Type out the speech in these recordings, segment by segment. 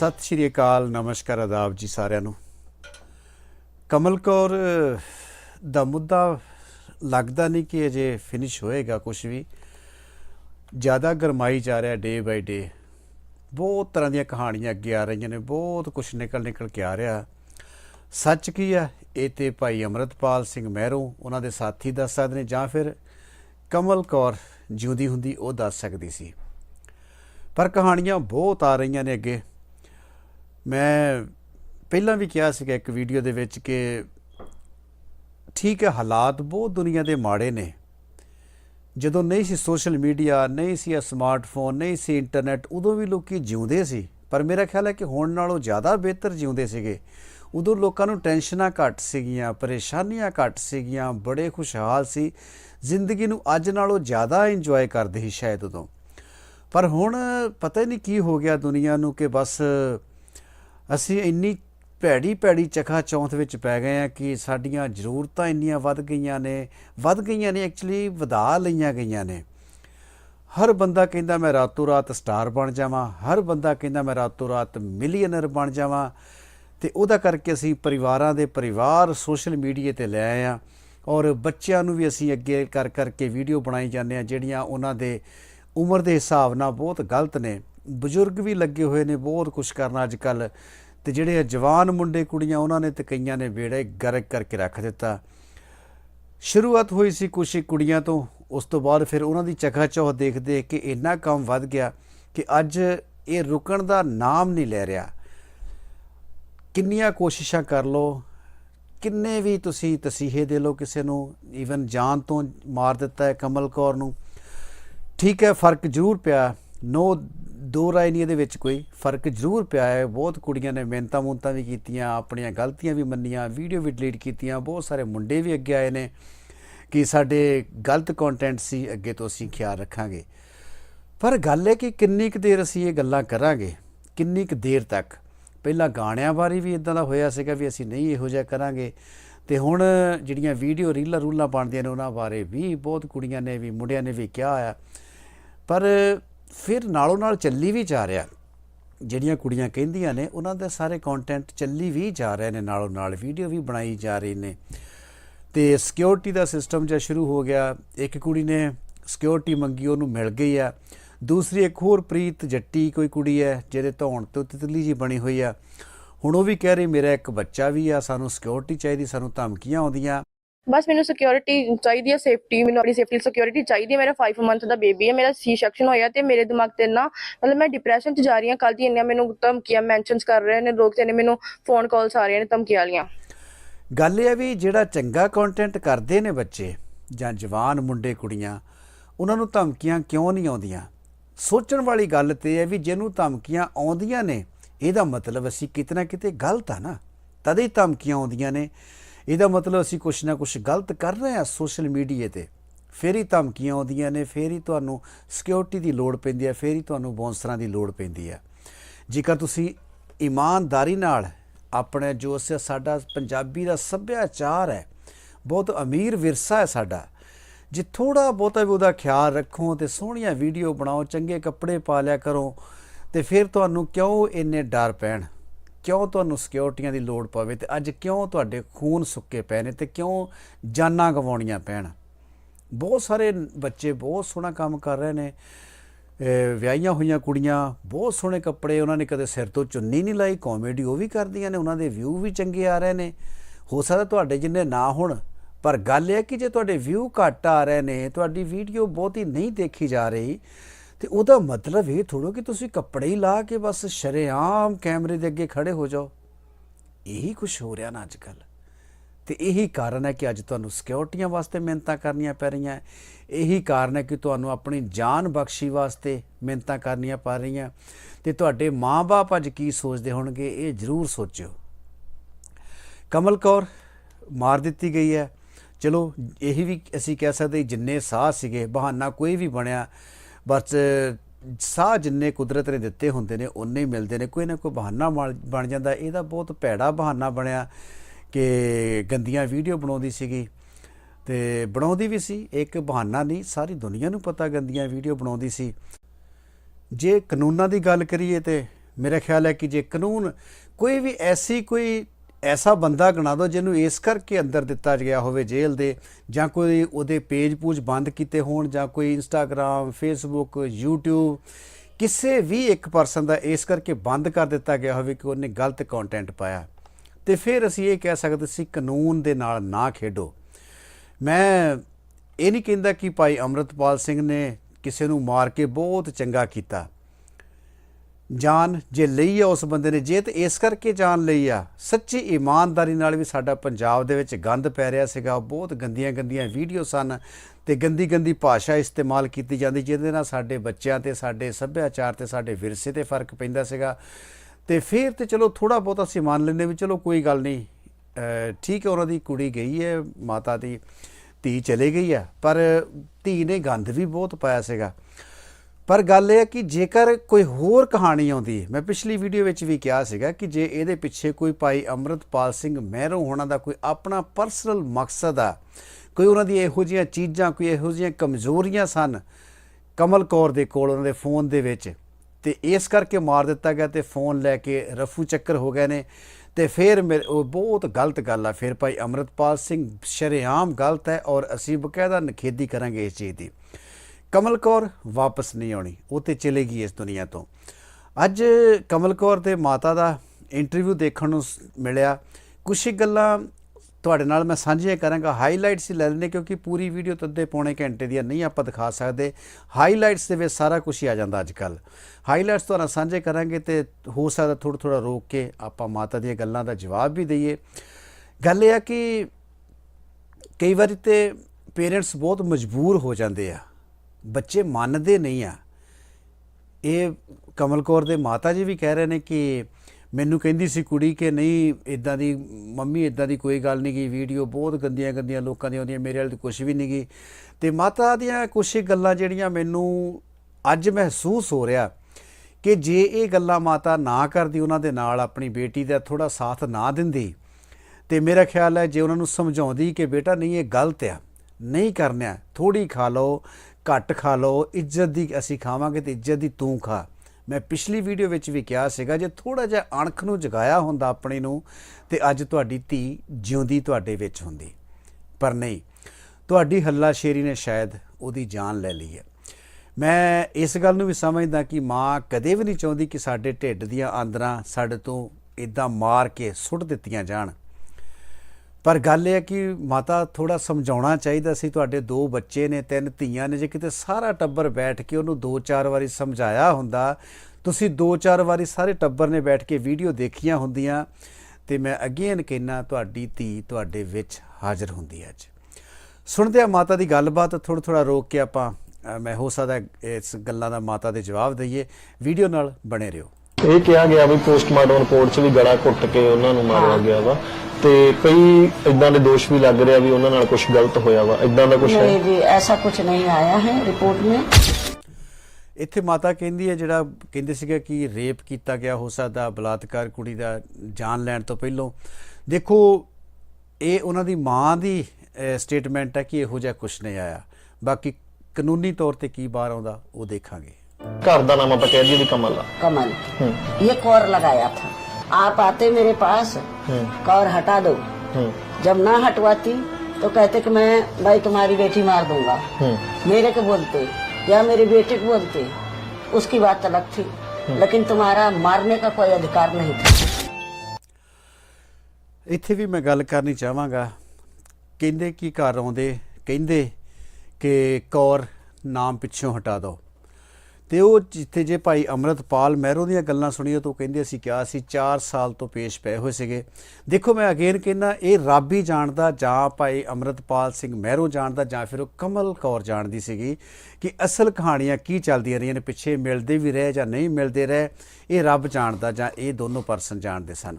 ਸਤਿ ਸ਼੍ਰੀ ਅਕਾਲ, ਨਮਸਕਾਰ, ਆਦਾਬ ਜੀ ਸਾਰਿਆਂ ਨੂੰ। ਕਮਲ ਕੌਰ, ਦਾ ਮੁੱਦਾ ਲੱਗਦਾ ਨਹੀਂ ਕਿ ਅਜੇ ਫਿਨਿਸ਼ ਹੋਏਗਾ ਕੁਝ ਵੀ। ਜ਼ਿਆਦਾ ਗਰਮਾਈ ਜਾ ਰਿਹਾ ਡੇ ਬਾਈ ਡੇ ਬਹੁਤ ਤਰ੍ਹਾਂ ਦੀਆਂ ਕਹਾਣੀਆਂ ਅੱਗੇ ਆ ਰਹੀਆਂ ਨੇ, ਬਹੁਤ ਕੁਝ ਨਿਕਲ ਨਿਕਲ ਕੇ ਆ ਰਿਹਾ। ਸੱਚ ਕੀ ਆ? ਇਹ ਤੇ ਭਾਈ ਅਮਰਤਪਾਲ ਸਿੰਘ ਮਹਿਰੋਂ, ਉਹਨਾਂ ਦੇ ਸਾਥੀ ਦੱਸ ਸਕਦੇ ਨੇ, ਜਾਂ ਫਿਰ ਕਮਲ ਕੌਰ ਜਿਉਂਦੀ ਹੁੰਦੀ ਉਹ ਦੱਸ ਸਕਦੀ ਸੀ। ਪਰ ਕਹਾਣੀਆਂ ਬਹੁਤ ਆ ਰਹੀਆਂ ਨੇ ਅੱਗੇ। ਮੈਂ ਪਹਿਲਾਂ ਵੀ ਕਿਹਾ ਸੀਗਾ ਇੱਕ ਵੀਡੀਓ ਦੇ ਵਿੱਚ ਕਿ ਠੀਕ ਹੈ, ਹਾਲਾਤ ਬਹੁਤ ਦੁਨੀਆ ਦੇ ਮਾੜੇ ਨੇ। ਜਦੋਂ ਨਹੀਂ ਸੀ ਸੋਸ਼ਲ ਮੀਡੀਆ ਨਹੀਂ ਸੀ ਸਮਾਰਟਫੋਨ ਨਹੀਂ ਸੀ ਇੰਟਰਨੈਟ ਉਦੋਂ ਵੀ ਲੋਕੀ ਜਿਉਂਦੇ ਸੀ। ਪਰ ਮੇਰਾ ਖਿਆਲ ਹੈ ਕਿ ਹੁਣ ਨਾਲੋਂ ਜ਼ਿਆਦਾ ਬਿਹਤਰ ਜਿਉਂਦੇ ਸੀਗੇ। ਉਦੋਂ ਲੋਕਾਂ ਨੂੰ ਟੈਨਸ਼ਨਾਂ ਘੱਟ ਸੀਗੀਆਂ, ਪਰੇਸ਼ਾਨੀਆਂ ਘੱਟ ਸੀਗੀਆਂ, ਬੜੇ ਖੁਸ਼ਹਾਲ ਸੀ। ਜ਼ਿੰਦਗੀ ਨੂੰ ਅੱਜ ਨਾਲੋਂ ਜ਼ਿਆਦਾ ਇੰਜੋਏ ਕਰਦੇ ਸੀ ਸ਼ਾਇਦ ਉਦੋਂ। ਪਰ ਹੁਣ ਪਤਾ ਹੀ ਨਹੀਂ ਕੀ ਹੋ ਗਿਆ ਦੁਨੀਆ ਨੂੰ ਕਿ ਬਸ ਅਸੀਂ ਇੰਨੀ ਭੈੜੀ ਭੈੜੀ ਚਖਾ ਚੌਂਥ ਵਿੱਚ ਪੈ ਗਏ ਆ ਕਿ ਸਾਡੀਆਂ ਜ਼ਰੂਰਤਾਂ ਇੰਨੀਆਂ ਵੱਧ ਗਈਆਂ ਨੇ, ਵੱਧ ਗਈਆਂ ਨੇ ਐਕਚੁਅਲੀ ਵਧਾ ਲਈਆਂ ਗਈਆਂ ਨੇ। ਹਰ ਬੰਦਾ ਕਹਿੰਦਾ ਮੈਂ ਰਾਤੋਂ ਰਾਤ ਸਟਾਰ ਬਣ ਜਾਵਾਂ, ਹਰ ਬੰਦਾ ਕਹਿੰਦਾ ਮੈਂ ਰਾਤੋਂ ਰਾਤ ਮਿਲੀਅਨਰ ਬਣ ਜਾਵਾਂ ਤੇ ਉਹਦਾ ਕਰਕੇ ਅਸੀਂ ਪਰਿਵਾਰਾਂ ਦੇ ਪਰਿਵਾਰ ਸੋਸ਼ਲ ਮੀਡੀਆ ਤੇ ਲੈ ਆਏ ਆ ਔਰ ਬੱਚਿਆਂ ਨੂੰ ਵੀ ਅਸੀਂ ਅੱਗੇ ਕਰ ਕਰਕੇ ਵੀਡੀਓ ਬਣਾਈ ਜਾਂਦੇ ਆ ਜਿਹੜੀਆਂ ਉਹਨਾਂ ਦੇ ਉਮਰ ਦੇ ਹਿਸਾਬ ਨਾਲ ਬਹੁਤ ਗਲਤ ਨੇ। ਬਜ਼ੁਰਗ ਵੀ ਲੱਗੇ ਹੋਏ ਨੇ, ਬਹੁਤ ਕੁਝ ਕਰਨਾ ਅੱਜ ਕੱਲ ਤੇ ਜਿਹੜੇ ਜਵਾਨ ਮੁੰਡੇ ਕੁੜੀਆਂ, ਉਹਨਾਂ ਨੇ ਤੇ ਕਈਆਂ ਨੇ ਬੇੜੇ ਗਰਕ ਕਰਕੇ ਰੱਖ ਦਿੱਤਾ। ਸ਼ੁਰੂਆਤ ਹੋਈ ਸੀ ਕੁਛ ਕੁੜੀਆਂ ਤੋਂ, ਉਸ ਤੋਂ ਬਾਅਦ ਫਿਰ ਉਹਨਾਂ ਦੀ ਚਖਾ ਚੌਹ ਦੇਖ ਦੇਖ ਕੇ ਇੰਨਾ ਕੰਮ ਵੱਧ ਗਿਆ ਕਿ ਅੱਜ ਇਹ ਰੁਕਣ ਦਾ ਨਾਮ ਨਹੀਂ ਲੈ ਰਿਹਾ। ਕਿੰਨੀਆਂ ਕੋਸ਼ਿਸ਼ਾਂ ਕਰ ਲੋ ਕਿੰਨੇ ਵੀ ਤੁਸੀਂ ਤਸੀਹੇ ਦੇ ਲੋ ਕਿਸੇ ਨੂੰ ਈਵਨ ਜਾਨ ਤੋਂ ਮਾਰ ਦਿੱਤਾ ਹੈ ਕਮਲ ਕੌਰ ਨੂੰ। ਠੀਕ ਹੈ, ਫ਼ਰਕ ਜ਼ਰੂਰ ਪਿਆ। ਨੋ ਦੋ ਰਾਏ ਨਹੀਂ ਇਹਦੇ ਵਿੱਚ ਕੋਈ ਫ਼ਰਕ ਜ਼ਰੂਰ ਪਿਆ ਹੈ। ਬਹੁਤ ਕੁੜੀਆਂ ਨੇ ਮਿਹਨਤਾਂ ਮੁੰਤਾਂ ਵੀ ਕੀਤੀਆਂ, ਆਪਣੀਆਂ ਗਲਤੀਆਂ ਵੀ ਮੰਨੀਆਂ, ਵੀਡੀਓ ਵੀ ਡਿਲੀਟ ਕੀਤੀਆਂ, ਬਹੁਤ ਸਾਰੇ ਮੁੰਡੇ ਵੀ ਅੱਗੇ ਆਏ ਨੇ ਕਿ ਸਾਡੇ ਗਲਤ ਕੰਟੈਂਟ ਸੀ, ਅੱਗੇ ਤੋਂ ਅਸੀਂ ਖਿਆਲ ਰੱਖਾਂਗੇ। ਪਰ ਗੱਲ ਹੈ ਕਿ ਕਿੰਨੀ ਕੁ ਦੇਰ ਅਸੀਂ ਇਹ ਗੱਲਾਂ ਕਰਾਂਗੇ? ਕਿੰਨੀ ਕੁ ਦੇਰ ਤੱਕ? ਪਹਿਲਾਂ ਗਾਣਿਆਂ ਬਾਰੇ ਵੀ ਇਦਾਂ ਦਾ ਹੋਇਆ ਸੀਗਾ ਵੀ ਅਸੀਂ ਨਹੀਂ ਇਹੋ ਜਿਹਾ ਕਰਾਂਗੇ। ਤੇ ਹੁਣ ਜਿਹੜੀਆਂ ਵੀਡੀਓ ਰੀਲਾਂ ਰੂਲਾਂ ਬਣਦੀਆਂ ਨੇ, ਉਹਨਾਂ ਬਾਰੇ ਵੀ ਬਹੁਤ ਕੁੜੀਆਂ ਨੇ, ਵੀ ਮੁੰਡਿਆਂ ਨੇ ਵੀ ਕਿਹਾ ਆ। ਪਰ ਫਿਰ ਨਾਲੋਂ ਨਾਲ ਚੱਲੀ ਵੀ ਜਾ ਰਿਹਾ। ਜਿਹੜੀਆਂ ਕੁੜੀਆਂ ਕਹਿੰਦੀਆਂ ਨੇ, ਉਹਨਾਂ ਦੇ ਸਾਰੇ ਕੰਟੈਂਟ ਚੱਲੀ ਵੀ ਜਾ ਰਹੇ ਨੇ, ਨਾਲੋਂ ਨਾਲ ਵੀਡੀਓ ਵੀ ਬਣਾਈ ਜਾ ਰਹੀ ਨੇ। ਤੇ ਸਿਕਿਉਰਿਟੀ ਦਾ ਸਿਸਟਮ ਜਿਹਾ ਸ਼ੁਰੂ ਹੋ ਗਿਆ। ਇੱਕ ਕੁੜੀ ਨੇ ਸਿਕਿਉਰਿਟੀ ਮੰਗੀ, ਉਹਨੂੰ ਮਿਲ ਗਈ ਆ। ਦੂਸਰੀ ਇੱਕ ਹੋਰ ਪ੍ਰੀਤ ਜੱਟੀ ਕੋਈ ਕੁੜੀ ਹੈ, ਜਿਹਦੇ ਧੌਣ ਤੋਂ ਤਿਤਲੀ ਜੀ ਬਣੀ ਹੋਈ ਆ। ਹੁਣ ਉਹ ਵੀ ਕਹਿ ਰਹੀ, ਮੇਰਾ ਇੱਕ ਬੱਚਾ ਵੀ ਆ, ਸਾਨੂੰ ਸਿਕਿਉਰਿਟੀ ਚਾਹੀਦੀ, ਸਾਨੂੰ ਧਮਕੀਆਂ ਆਉਂਦੀਆਂ। ਬਸ ਮੈਨੂੰ ਸਿਕਿਉਰਿਟੀ ਚਾਹੀਦੀ ਹੈ ਸੇਫਟੀ ਮੈਨੂੰ ਆਪਣੀ ਸੇਫਟੀ ਸਿਕਿਉਰਿਟੀ ਚਾਹੀਦੀ ਹੈ ਮੇਰਾ 5 ਮੰਥ ਦਾ ਬੇਬੀ ਹੈ ਮੇਰਾ ਸੀ ਸੈਕਸ਼ਨ ਹੋਇਆ ਤੇ ਮੇਰੇ ਦਿਮਾਗ ਤੇ ਨਾ ਮਤਲਬ ਮੈਂ ਡਿਪਰੈਸ਼ਨ ਚ ਜਾ ਰਹੀ ਹਾਂ ਕੱਲ ਦੀ ਇੰਨੀਆਂ ਮੈਨੂੰ ਧਮਕੀਆਂ ਮੈਂਸ਼ਨਸ ਕਰ ਰਹੇ ਨੇ, ਲੋਕ ਤੇ ਨੇ ਮੈਨੂੰ ਫੋਨ ਕਾਲਸ ਆ ਰਹੀਆਂ ਨੇ ਧਮਕੀਆਂ ਵਾਲੀਆਂ। ਗੱਲ ਇਹ ਹੈ ਵੀ ਜਿਹੜਾ ਚੰਗਾ ਕੰਟੈਂਟ ਕਰਦੇ ਨੇ ਬੱਚੇ ਜਾਂ ਜਵਾਨ ਮੁੰਡੇ ਕੁੜੀਆਂ, ਉਹਨਾਂ ਨੂੰ ਧਮਕੀਆਂ ਕਿਉਂ ਨਹੀਂ ਆਉਂਦੀਆਂ? ਸੋਚਣ ਵਾਲੀ ਗੱਲ ਤੇ ਹੈ ਵੀ ਜਿਹਨੂੰ ਧਮਕੀਆਂ ਆਉਂਦੀਆਂ ਨੇ, ਇਹਦਾ ਮਤਲਬ ਅਸੀਂ ਕਿਤਨਾ ਕਿਤੇ ਗਲਤ ਆ ਨਾ। ਤਦ ਧਮਕੀਆਂ ਆਉਂਦੀਆਂ ਨੇ। ਇਹਦਾ ਮਤਲਬ ਅਸੀਂ ਕੁਛ ਨਾ ਕੁਛ ਗਲਤ ਕਰ ਰਹੇ ਹਾਂ ਸੋਸ਼ਲ ਮੀਡੀਆ ਤੇ। ਫੇਰ ਹੀ ਧਮਕੀਆਂ ਆਉਂਦੀਆਂ ਨੇ, ਫੇਰ ਹੀ ਤੁਹਾਨੂੰ ਸਿਕਿਉਰਿਟੀ ਦੀ ਲੋੜ ਪੈਂਦੀ ਹੈ, ਫੇਰ ਹੀ ਤੁਹਾਨੂੰ ਬੌਂਸਰਾਂ ਦੀ ਲੋੜ ਪੈਂਦੀ ਹੈ। ਜੇਕਰ ਤੁਸੀਂ ਇਮਾਨਦਾਰੀ ਨਾਲ ਆਪਣੇ ਜੋ ਸ- ਸਾਡਾ ਪੰਜਾਬੀ ਦਾ ਸੱਭਿਆਚਾਰ ਹੈ, ਬਹੁਤ ਅਮੀਰ ਵਿਰਸਾ ਹੈ ਸਾਡਾ, ਜੇ ਥੋੜਾ ਬਹੁਤਾ ਵੀ ਉਹਦਾ ਖਿਆਲ ਰੱਖੋ ਤੇ ਸੋਹਣੀਆਂ ਵੀਡੀਓ ਬਣਾਓ, ਚੰਗੇ ਕੱਪੜੇ ਪਾ ਲਿਆ ਕਰੋ ਤੇ ਫਿਰ ਤੁਹਾਨੂੰ ਕਿਉਂ ਇੰਨੇ ਡਰ ਪੈਣ? ਕਿਉਂ ਤੁਹਾਨੂੰ ਸਿਕਿਉਰਟੀਆਂ ਦੀ ਲੋੜ ਪਵੇ ਤੇ ਅੱਜ ਕਿਉਂ ਤੁਹਾਡੇ ਖੂਨ ਸੁੱਕੇ ਪਏ ਨੇ ਤੇ ਕਿਉਂ ਜਾਨਾਂ ਗਵਾਉਣੀਆਂ ਪੈਣ? ਬਹੁਤ ਸਾਰੇ ਬੱਚੇ ਬਹੁਤ ਸੋਹਣਾ ਕੰਮ ਕਰ ਰਹੇ ਨੇ। ਵਿਆਹੀਆਂ ਹੋਈਆਂ ਕੁੜੀਆਂ ਬਹੁਤ ਸੋਹਣੇ ਕੱਪੜੇ ਉਹਨਾਂ ਨੇ ਕਦੇ ਸਿਰ ਤੋਂ ਚੁੰਨੀ ਨਹੀਂ ਲਾਈ ਕਾਮੇਡੀ ਉਹ ਵੀ ਕਰਦੀਆਂ ਨੇ, ਉਹਨਾਂ ਦੇ ਵਿਊ ਵੀ ਚੰਗੇ ਆ ਰਹੇ ਨੇ। ਹੋ ਸਕਦਾ ਤੁਹਾਡੇ ਜਿੰਨੇ ਨਾ ਹੋਣ, ਪਰ ਗੱਲ ਇਹ ਹੈ ਕਿ ਜੇ ਤੁਹਾਡੇ ਵਿਊ ਘੱਟ ਆ ਰਹੇ ਨੇ, ਤੁਹਾਡੀ ਵੀਡੀਓ ਬਹੁਤੀ ਨਹੀਂ ਦੇਖੀ ਜਾ ਰਹੀ ਤੇ ਉਹਦਾ ਮਤਲਬ ਇਹ ਥੋੜੋ ਕਿ ਤੁਸੀਂ ਕੱਪੜੇ ਹੀ ਲਾ ਕੇ ਬਸ ਸ਼ਰੇਆਮ ਕੈਮਰੇ ਦੇ ਅੱਗੇ ਖੜੇ ਹੋ ਜਾਓ। ਇਹੀ ਕੁਝ ਹੋ ਰਿਹਾ ਨਾ ਅੱਜ ਕੱਲ੍ਹ ਤੇ ਇਹੀ ਕਾਰਨ ਹੈ ਕਿ ਅੱਜ ਤੁਹਾਨੂੰ ਸਿਕਿਉਰਟੀਆਂ ਵਾਸਤੇ ਮਿਹਨਤਾਂ ਕਰਨੀਆਂ ਪੈ ਰਹੀਆਂ ਇਹੀ ਕਾਰਨ ਹੈ ਕਿ ਤੁਹਾਨੂੰ ਆਪਣੀ ਜਾਨ ਬਖਸ਼ੀ ਵਾਸਤੇ ਮਿਹਨਤਾਂ ਕਰਨੀਆਂ ਪੈ ਰਹੀਆਂ ਤੇ ਤੁਹਾਡੇ ਮਾਪੇ ਅੱਜ ਕੀ ਸੋਚਦੇ ਹੋਣਗੇ ਇਹ ਜ਼ਰੂਰ ਸੋਚਿਓ। ਕਮਲ ਕੌਰ, ਮਾਰ ਦਿੱਤੀ ਗਈ ਹੈ। ਚਲੋ, ਇਹੀ ਵੀ ਅਸੀਂ ਕਹਿ ਸਕਦੇ ਜਿੰਨੇ ਸਾਹ ਸੀਗੇ, ਬਹਾਨਾ ਕੋਈ ਵੀ ਬਣਿਆ। ਬਸ ਸਾਹ ਜਿੰਨੇ ਕੁਦਰਤ ਨੇ ਦਿੱਤੇ ਹੁੰਦੇ ਨੇ ਉਨੇ ਹੀ ਮਿਲਦੇ ਨੇ। ਕੋਈ ਨਾ ਕੋਈ ਬਹਾਨਾ ਬਣ- ਬਣ ਜਾਂਦਾ। ਇਹਦਾ ਬਹੁਤ ਭੈੜਾ ਬਹਾਨਾ ਬਣਿਆ ਕਿ ਗੰਦੀਆਂ ਵੀਡੀਓ ਬਣਾਉਂਦੀ ਸੀਗੀ। ਤੇ ਬਣਾਉਂਦੀ ਵੀ ਸੀ, ਇੱਕ ਬਹਾਨਾ ਨਹੀਂ, ਸਾਰੀ ਦੁਨੀਆ ਨੂੰ ਪਤਾ ਗੰਦੀਆਂ ਵੀਡੀਓ ਬਣਾਉਂਦੀ ਸੀ। ਜੇ ਕਾਨੂੰਨਾਂ ਦੀ ਗੱਲ ਕਰੀਏ ਤੇ ਮੇਰਾ ਖਿਆਲ ਹੈ ਕਿ ਜੇ ਕਾਨੂੰਨ ਕੋਈ ਵੀ ਐਸੀ ਕੋਈ ਐਸਾ ਬੰਦਾ ਗਣਾ ਦਿਓ ਜਿਹਨੂੰ ਇਸ ਕਰਕੇ ਅੰਦਰ ਦਿੱਤਾ ਗਿਆ ਹੋਵੇ ਜੇਲ੍ਹ ਦੇ, ਜਾਂ ਕੋਈ ਉਹਦੇ ਪੇਜ ਪੂਜ ਬੰਦ ਕੀਤੇ ਹੋਣ, ਜਾਂ ਕੋਈ ਇੰਸਟਾਗ੍ਰam ਫੇਸਬੁੱਕ YouTube, ਕਿਸੇ ਵੀ ਇੱਕ ਪਰਸਨ ਦਾ ਇਸ ਕਰਕੇ ਬੰਦ ਕਰ ਦਿੱਤਾ ਗਿਆ ਹੋਵੇ ਕਿ ਉਹਨੇ ਗਲਤ ਕੰਟੈਂਟ ਪਾਇਆ। ਤੇ ਫਿਰ ਅਸੀਂ ਇਹ ਕਹਿ ਸਕਦੇ ਸੀ, ਕਾਨੂੰਨ ਦੇ ਨਾਲ ਨਾ ਖੇਡੋ। ਮੈਂ ਇਹ ਨਹੀਂ ਕਹਿੰਦਾ ਕਿ ਭਾਈ ਅਮਰਤਪਾਲ ਸਿੰਘ ਨੇ ਕਿਸੇ ਨੂੰ ਮਾਰ ਕੇ ਬਹੁਤ ਚੰਗਾ ਕੀਤਾ। ਜਾਨ ਜੇ ਲਈ ਆ ਉਸ ਬੰਦੇ ਨੇ, ਜੇ ਤੇ ਇਸ ਕਰਕੇ ਜਾਨ ਲਈ ਆ, ਸੱਚੀ ਇਮਾਨਦਾਰੀ ਨਾਲ ਵੀ ਸਾਡਾ ਪੰਜਾਬ ਦੇ ਵਿੱਚ ਗੰਦ ਪੈ ਰਿਹਾ ਸੀਗਾ, ਬਹੁਤ ਗੰਦੀਆਂ ਗੰਦੀਆਂ ਵੀਡੀਓ ਸਨ ਤੇ ਗੰਦੀ ਗੰਦੀ ਭਾਸ਼ਾ ਇਸਤੇਮਾਲ ਕੀਤੀ ਜਾਂਦੀ, ਜਿਹਦੇ ਨਾਲ ਸਾਡੇ ਬੱਚਿਆਂ ਤੇ, ਸਾਡੇ ਸੱਭਿਆਚਾਰ ਤੇ, ਸਾਡੇ ਵਿਰਸੇ ਤੇ ਫ਼ਰਕ ਪੈਂਦਾ ਸੀਗਾ। ਤੇ ਫਿਰ ਤੇ ਚਲੋ ਥੋੜਾ ਬਹੁਤ ਅਸੀਂ ਮੰਨ ਲੈਂਦੇ ਵੀ ਚਲੋ ਕੋਈ ਗੱਲ ਨਹੀਂ ਠੀਕ ਹੈ, ਉਹਨਾਂ ਦੀ ਕੁੜੀ ਗਈ ਹੈ, ਮਾਤਾ ਦੀ ਧੀ ਚਲੇ ਗਈ ਆ ਪਰ ਧੀ ਨੇ ਗੰਦ ਵੀ ਬਹੁਤ ਪਾਇਆ ਸੀਗਾ। ਪਰ ਗੱਲ ਇਹ ਹੈ ਕਿ ਜੇਕਰ ਕੋਈ ਹੋਰ ਕਹਾਣੀ ਆਉਂਦੀ ਹੈ, ਮੈਂ ਪਿਛਲੀ ਵੀਡੀਓ ਵਿੱਚ ਵੀ ਕਿਹਾ ਸੀਗਾ ਕਿ ਜੇ ਇਹਦੇ ਪਿੱਛੇ ਕੋਈ ਭਾਈ ਅਮਰਤਪਾਲ ਸਿੰਘ ਮਹਿਰੋਂ ਹੋਣਾ ਦਾ ਕੋਈ ਆਪਣਾ ਪਰਸਨਲ ਮਕਸਦ ਆ, ਕੋਈ ਉਹਨਾਂ ਦੀ ਇਹੋ ਜਿਹੀਆਂ ਚੀਜ਼ਾਂ, ਕੋਈ ਇਹੋ ਜਿਹੀਆਂ ਕਮਜ਼ੋਰੀਆਂ ਸਨ ਕਮਲ ਕੌਰ ਦੇ ਕੋਲ ਉਹਨਾਂ ਦੇ ਫੋਨ ਦੇ ਵਿੱਚ, ਤੇ ਇਸ ਕਰਕੇ ਮਾਰ ਦਿੱਤਾ ਗਿਆ ਤੇ ਫੋਨ ਲੈ ਕੇ ਰਫੂ ਚੱਕਰ ਹੋ ਗਏ ਨੇ, ਤੇ ਫਿਰ ਮੇਰੇ- ਉਹ ਬਹੁਤ ਗਲਤ ਗੱਲ ਆ, ਫਿਰ ਭਾਈ ਅਮਰਤਪਾਲ ਸਿੰਘ ਸ਼ਰੇਆਮ ਗਲਤ ਹੈ ਔਰ ਅਸੀਂ ਬਕਾਇਦਾ ਨਖੇਦੀ ਕਰਾਂਗੇ ਇਸ ਚੀਜ਼ ਦੀ। ਕਮਲ ਕੌਰ ਵਾਪਸ ਨਹੀਂ ਆਉਣੀ, ਉਹ ਤੇ ਚਲੇ ਗਈ ਇਸ ਦੁਨੀਆ ਤੋਂ। ਅੱਜ ਕਮਲ ਕੌਰ ਦੇ ਮਾਤਾ ਦਾ ਇੰਟਰਵਿਊ ਦੇਖਣ ਨੂੰ ਮਿਲਿਆ। ਕੁਝ ਗੱਲਾਂ ਤੁਹਾਡੇ ਨਾਲ ਮੈਂ ਸਾਂਝੀਆਂ ਕਰਾਂਗਾ। ਹਾਈਲਾਈਟਸ ਹੀ ਲੈ ਲੈਣੇ ਕਿਉਂਕਿ ਪੂਰੀ ਵੀਡੀਓ ਤਾਂ ਅੱਧੇ ਪੌਣੇ ਘੰਟੇ ਦੀ ਨਹੀਂ ਆਪਾਂ ਦਿਖਾ ਸਕਦੇ। ਹਾਈਲਾਈਟਸ ਦੇ ਵਿੱਚ ਸਾਰਾ ਕੁਝ ਹੀ ਆ ਜਾਂਦਾ ਅੱਜ ਕੱਲ ਹਾਈਲਾਈਟਸ ਤੁਹਾਨੂੰ ਸਾਂਝੇ ਕਰਾਂਗੇ ਤੇ ਹੋ ਸਕਦਾ ਥੋੜਾ ਥੋੜਾ ਰੋਕ ਕੇ ਆਪਾਂ ਮਾਤਾ ਦੀਆਂ ਗੱਲਾਂ ਦਾ ਜਵਾਬ ਵੀ ਦਈਏ। ਗੱਲ ਇਹ ਆ ਕਿ ਕਈ ਵਾਰੀ ਤੇ ਪੇਰੈਂਟਸ ਬਹੁਤ ਮਜਬੂਰ ਹੋ ਜਾਂਦੇ ਆ। ਬੱਚੇ ਮੰਨਦੇ ਨਹੀਂ ਆ। ਇਹ ਕਮਲ ਕੌਰ ਦੇ ਮਾਤਾ ਜੀ ਵੀ ਕਹਿ ਰਹੇ ਨੇ ਕਿ ਮੈਨੂੰ ਕਹਿੰਦੀ ਸੀ ਕੁੜੀ ਕਿ ਨਹੀਂ ਇਦਾਂ ਦੀ ਮੰਮੀ ਇਦਾਂ ਦੀ ਕੋਈ ਗੱਲ ਨਹੀਂ ਗਈ ਵੀਡੀਓ ਬਹੁਤ ਗੰਦੀਆਂ ਗੰਦੀਆਂ ਲੋਕਾਂ ਦੀਆਂ ਆਉਂਦੀਆਂ ਮੇਰੇ ਵਾਲੀ ਕੁਝ ਵੀ ਨਹੀਂ ਗਈ ਤੇ ਮਾਤਾ ਦੀਆਂ ਕੁਝ ਗੱਲਾਂ ਜਿਹੜੀਆਂ ਮੈਨੂੰ ਅੱਜ ਮਹਿਸੂਸ ਹੋ ਰਿਹਾ ਕਿ ਜੇ ਇਹ ਗੱਲਾਂ ਮਾਤਾ ਨਾ ਕਰਦੀ, ਉਹਨਾਂ ਦੇ ਨਾਲ ਆਪਣੀ ਬੇਟੀ ਦਾ ਥੋੜਾ ਸਾਥ ਨਾ ਦਿੰਦੀ, ਤੇ ਮੇਰਾ ਖਿਆਲ ਹੈ ਜੇ ਉਹਨਾਂ ਨੂੰ ਸਮਝਾਉਂਦੀ ਕਿ ਬੇਟਾ ਨਹੀਂ, ਇਹ ਗਲਤ ਆ, ਨਹੀਂ ਕਰਨਾ ਥੋੜੀ ਖਾ ਲਓ ਘੱਟ ਖਾ ਲਓ, ਇੱਜ਼ਤ ਦੀ ਅਸੀਂ ਖਾਵਾਂਗੇ ਤੇ ਇੱਜ਼ਤ ਦੀ ਤੂੰ ਖਾ। ਮੈਂ ਪਿਛਲੀ ਵੀਡੀਓ ਵਿੱਚ ਵੀ ਕਿਹਾ ਸੀਗਾ, ਜੇ ਥੋੜਾ ਜਿਹਾ ਅਣਖ ਨੂੰ ਜਗਾਇਆ ਹੁੰਦਾ ਆਪਣੇ ਨੂੰ, ਤੇ ਅੱਜ ਤੁਹਾਡੀ ਧੀ ਜਿਉਂਦੀ ਤੁਹਾਡੇ ਵਿੱਚ ਹੁੰਦੀ। ਪਰ ਨਹੀਂ, ਤੁਹਾਡੀ ਹੱਲਾਸ਼ੇਰੀ ਨੇ ਸ਼ਾਇਦ ਉਹਦੀ ਜਾਨ ਲੈ ਲਈ ਹੈ। ਮੈਂ ਇਸ ਗੱਲ ਨੂੰ ਵੀ ਸਮਝਦਾ ਕਿ ਮਾਂ ਕਦੇ ਵੀ ਨਹੀਂ ਚਾਹੁੰਦੀ ਕਿ ਸਾਡੇ ਢਿੱਡ ਦੀਆਂ ਆਂਦਰਾਂ ਸਾਡੇ ਤੋਂ ਇਦਾਂ ਮਾਰ ਕੇ ਸੁੱਟ ਦਿੱਤੀਆਂ ਜਾਣ। ਪਰ ਗੱਲ ਇਹ ਹੈ ਕਿ ਮਾਤਾ ਥੋੜਾ ਸਮਝਾਉਣਾ ਚਾਹੀਦਾ ਸੀ, ਤੁਹਾਡੇ ਦੋ ਬੱਚੇ ਨੇ, ਤਿੰਨ ਧੀਆਂ ਨੇ, ਜੇ ਕਿਤੇ ਸਾਰਾ ਟੱਬਰ ਬੈਠ ਕੇ ਉਹਨੂੰ ਦੋ ਚਾਰ ਵਾਰੀ ਸਮਝਾਇਆ ਹੁੰਦਾ, ਤੁਸੀਂ ਦੋ ਚਾਰ ਵਾਰੀ ਸਾਰੇ ਟੱਬਰ ਨੇ ਬੈਠ ਕੇ ਵੀਡੀਓ ਦੇਖੀਆਂ ਹੁੰਦੀਆਂ, ਤੇ ਮੈਂ ਅਗੇਨ ਕਹਿਣਾ ਤੁਹਾਡੀ ਧੀ ਤੁਹਾਡੇ ਵਿੱਚ ਹਾਜ਼ਰ ਹੁੰਦੀ ਹੈ ਅੱਜ। ਸੁਣਦੇ ਆ ਮਾਤਾ ਦੀ ਗੱਲਬਾਤ ਥੋੜਾ ਥੋੜਾ ਰੋਕ ਕੇ ਆਪਾਂ ਮੈਂ ਹੋ ਸਕਦਾ ਇਸ ਗੱਲਾਂ ਦਾ ਮਾਤਾ ਦੇ ਜਵਾਬ ਦਈਏ। ਵੀਡੀਓ ਨਾਲ ਬਣੇ ਰਹੋ। ਇਹ ਕਿਹਾ ਗਿਆ ਵੀ ਪੋਸਟਮਾਰਟਮ ਰਿਪੋਰਟ 'ਚ ਵੀ ਗਲਾ ਘੁੱਟ ਕੇ ਉਹਨਾਂ ਨੂੰ ਮਾਰਿਆ ਗਿਆ ਵਾ ਤੇ ਕਈ ਇਦਾਂ ਦੇ ਦੋਸ਼ ਵੀ ਲੱਗ ਰਿਹਾ ਵੀ ਉਹਨਾਂ ਨਾਲ ਕੁਝ ਗਲਤ ਹੋਇਆ ਵਾ ਇਦਾਂ ਦਾ ਕੁਝ ਹੈ नहीं जी ऐसा कुछ नहीं आया है रिपोर्ट में ਇੱਥੇ ਮਾਤਾ ਕਹਿੰਦੀ ਹੈ ਜਿਹੜਾ ਕਹਿੰਦੇ ਸੀਗੇ ਕਿ ਰੇਪ ਕੀਤਾ ਗਿਆ ਹੋ ਸਕਦਾ ਬਲਾਤਕਾਰ ਕੁੜੀ ਦਾ ਜਾਨ ਲੈਣ ਤੋਂ ਪਹਿਲਾਂ ਦੇਖੋ ਇਹ ਉਹਨਾਂ ਦੀ ਮਾਂ ਦੀ ਸਟੇਟਮੈਂਟ ਹੈ ਕਿ ਇਹੋ ਜਿਹਾ ਕੁਝ ਨਹੀਂ ਆਇਆ ਬਾਕੀ ਕਾਨੂੰਨੀ ਤੌਰ ਤੇ ਕੀ ਬਾਹਰ ਆਉਂਦਾ ਉਹ ਦੇਖਾਂਗੇ ਘਰ ਦਾ ਨਾਮ ਆਪਾਂ ਕਹਿ ਦਈਏ ਵੀ ਕਮਲ ਆ कमल ਹੂੰ ये कौर लगाया था आप आते मेरे पास हम्म। कौर हटा दो ਹੂੰ जब ना हटवाती तो कहते कि मैं भाई तुम्हारी बेटी मार दूंगा ਹੂੰ मेरे को बोलते या मेरे बेटे को बोलते उसकी बात अलग थी लेकिन तुम्हारा मारने का कोई अधिकार नहीं था ਇੱਥੇ ਵੀ ਮੈਂ ਗੱਲ ਕਰਨੀ ਚਾਹਾਂਗਾ ਕਹਿੰਦੇ ਕਿ ਘਰ ਆਉਂਦੇ ਕਹਿੰਦੇ ਕਿ ਕੌਰ ਨਾਮ ਪਿੱਛੋਂ ਹਟਾ ਦਿਓ ਤੇ ਉਹ ਜਿੱਥੇ ਜੇ ਭਾਈ ਅਮਰਤਪਾਲ ਮਹਿਰੋ ਦੀਆਂ ਗੱਲਾਂ ਸੁਣੀਏ ਤਾਂ ਉਹ ਕਹਿੰਦੇ ਅਸੀਂ ਕਿਹਾ ਸੀ 4 ਸਾਲ ਤੋਂ ਪੇਸ਼ ਪਏ ਹੋਏ ਸੀਗੇ। ਦੇਖੋ ਮੈਂ ਅਗੇਨ ਕਹਿੰਦਾ, ਇਹ ਰੱਬ ਹੀ ਜਾਣਦਾ ਜਾਂ ਭਾਈ ਅਮਰਤਪਾਲ ਸਿੰਘ ਮਹਿਰੋ ਜਾਣਦਾ ਜਾਂ ਫਿਰ ਉਹ ਕਮਲ ਕੌਰ ਜਾਣਦੀ ਸੀਗੀ ਕਿ ਅਸਲ ਕਹਾਣੀਆਂ ਕੀ ਚੱਲਦੀਆਂ ਰਹੀਆਂ ਨੇ, ਪਿੱਛੇ ਮਿਲਦੇ ਵੀ ਰਹੇ ਜਾਂ ਨਹੀਂ ਮਿਲਦੇ ਰਹੇ, ਇਹ ਰੱਬ ਜਾਣਦਾ ਜਾਂ ਇਹ ਦੋਨੋਂ ਪਰਸਨ ਜਾਣਦੇ ਸਨ।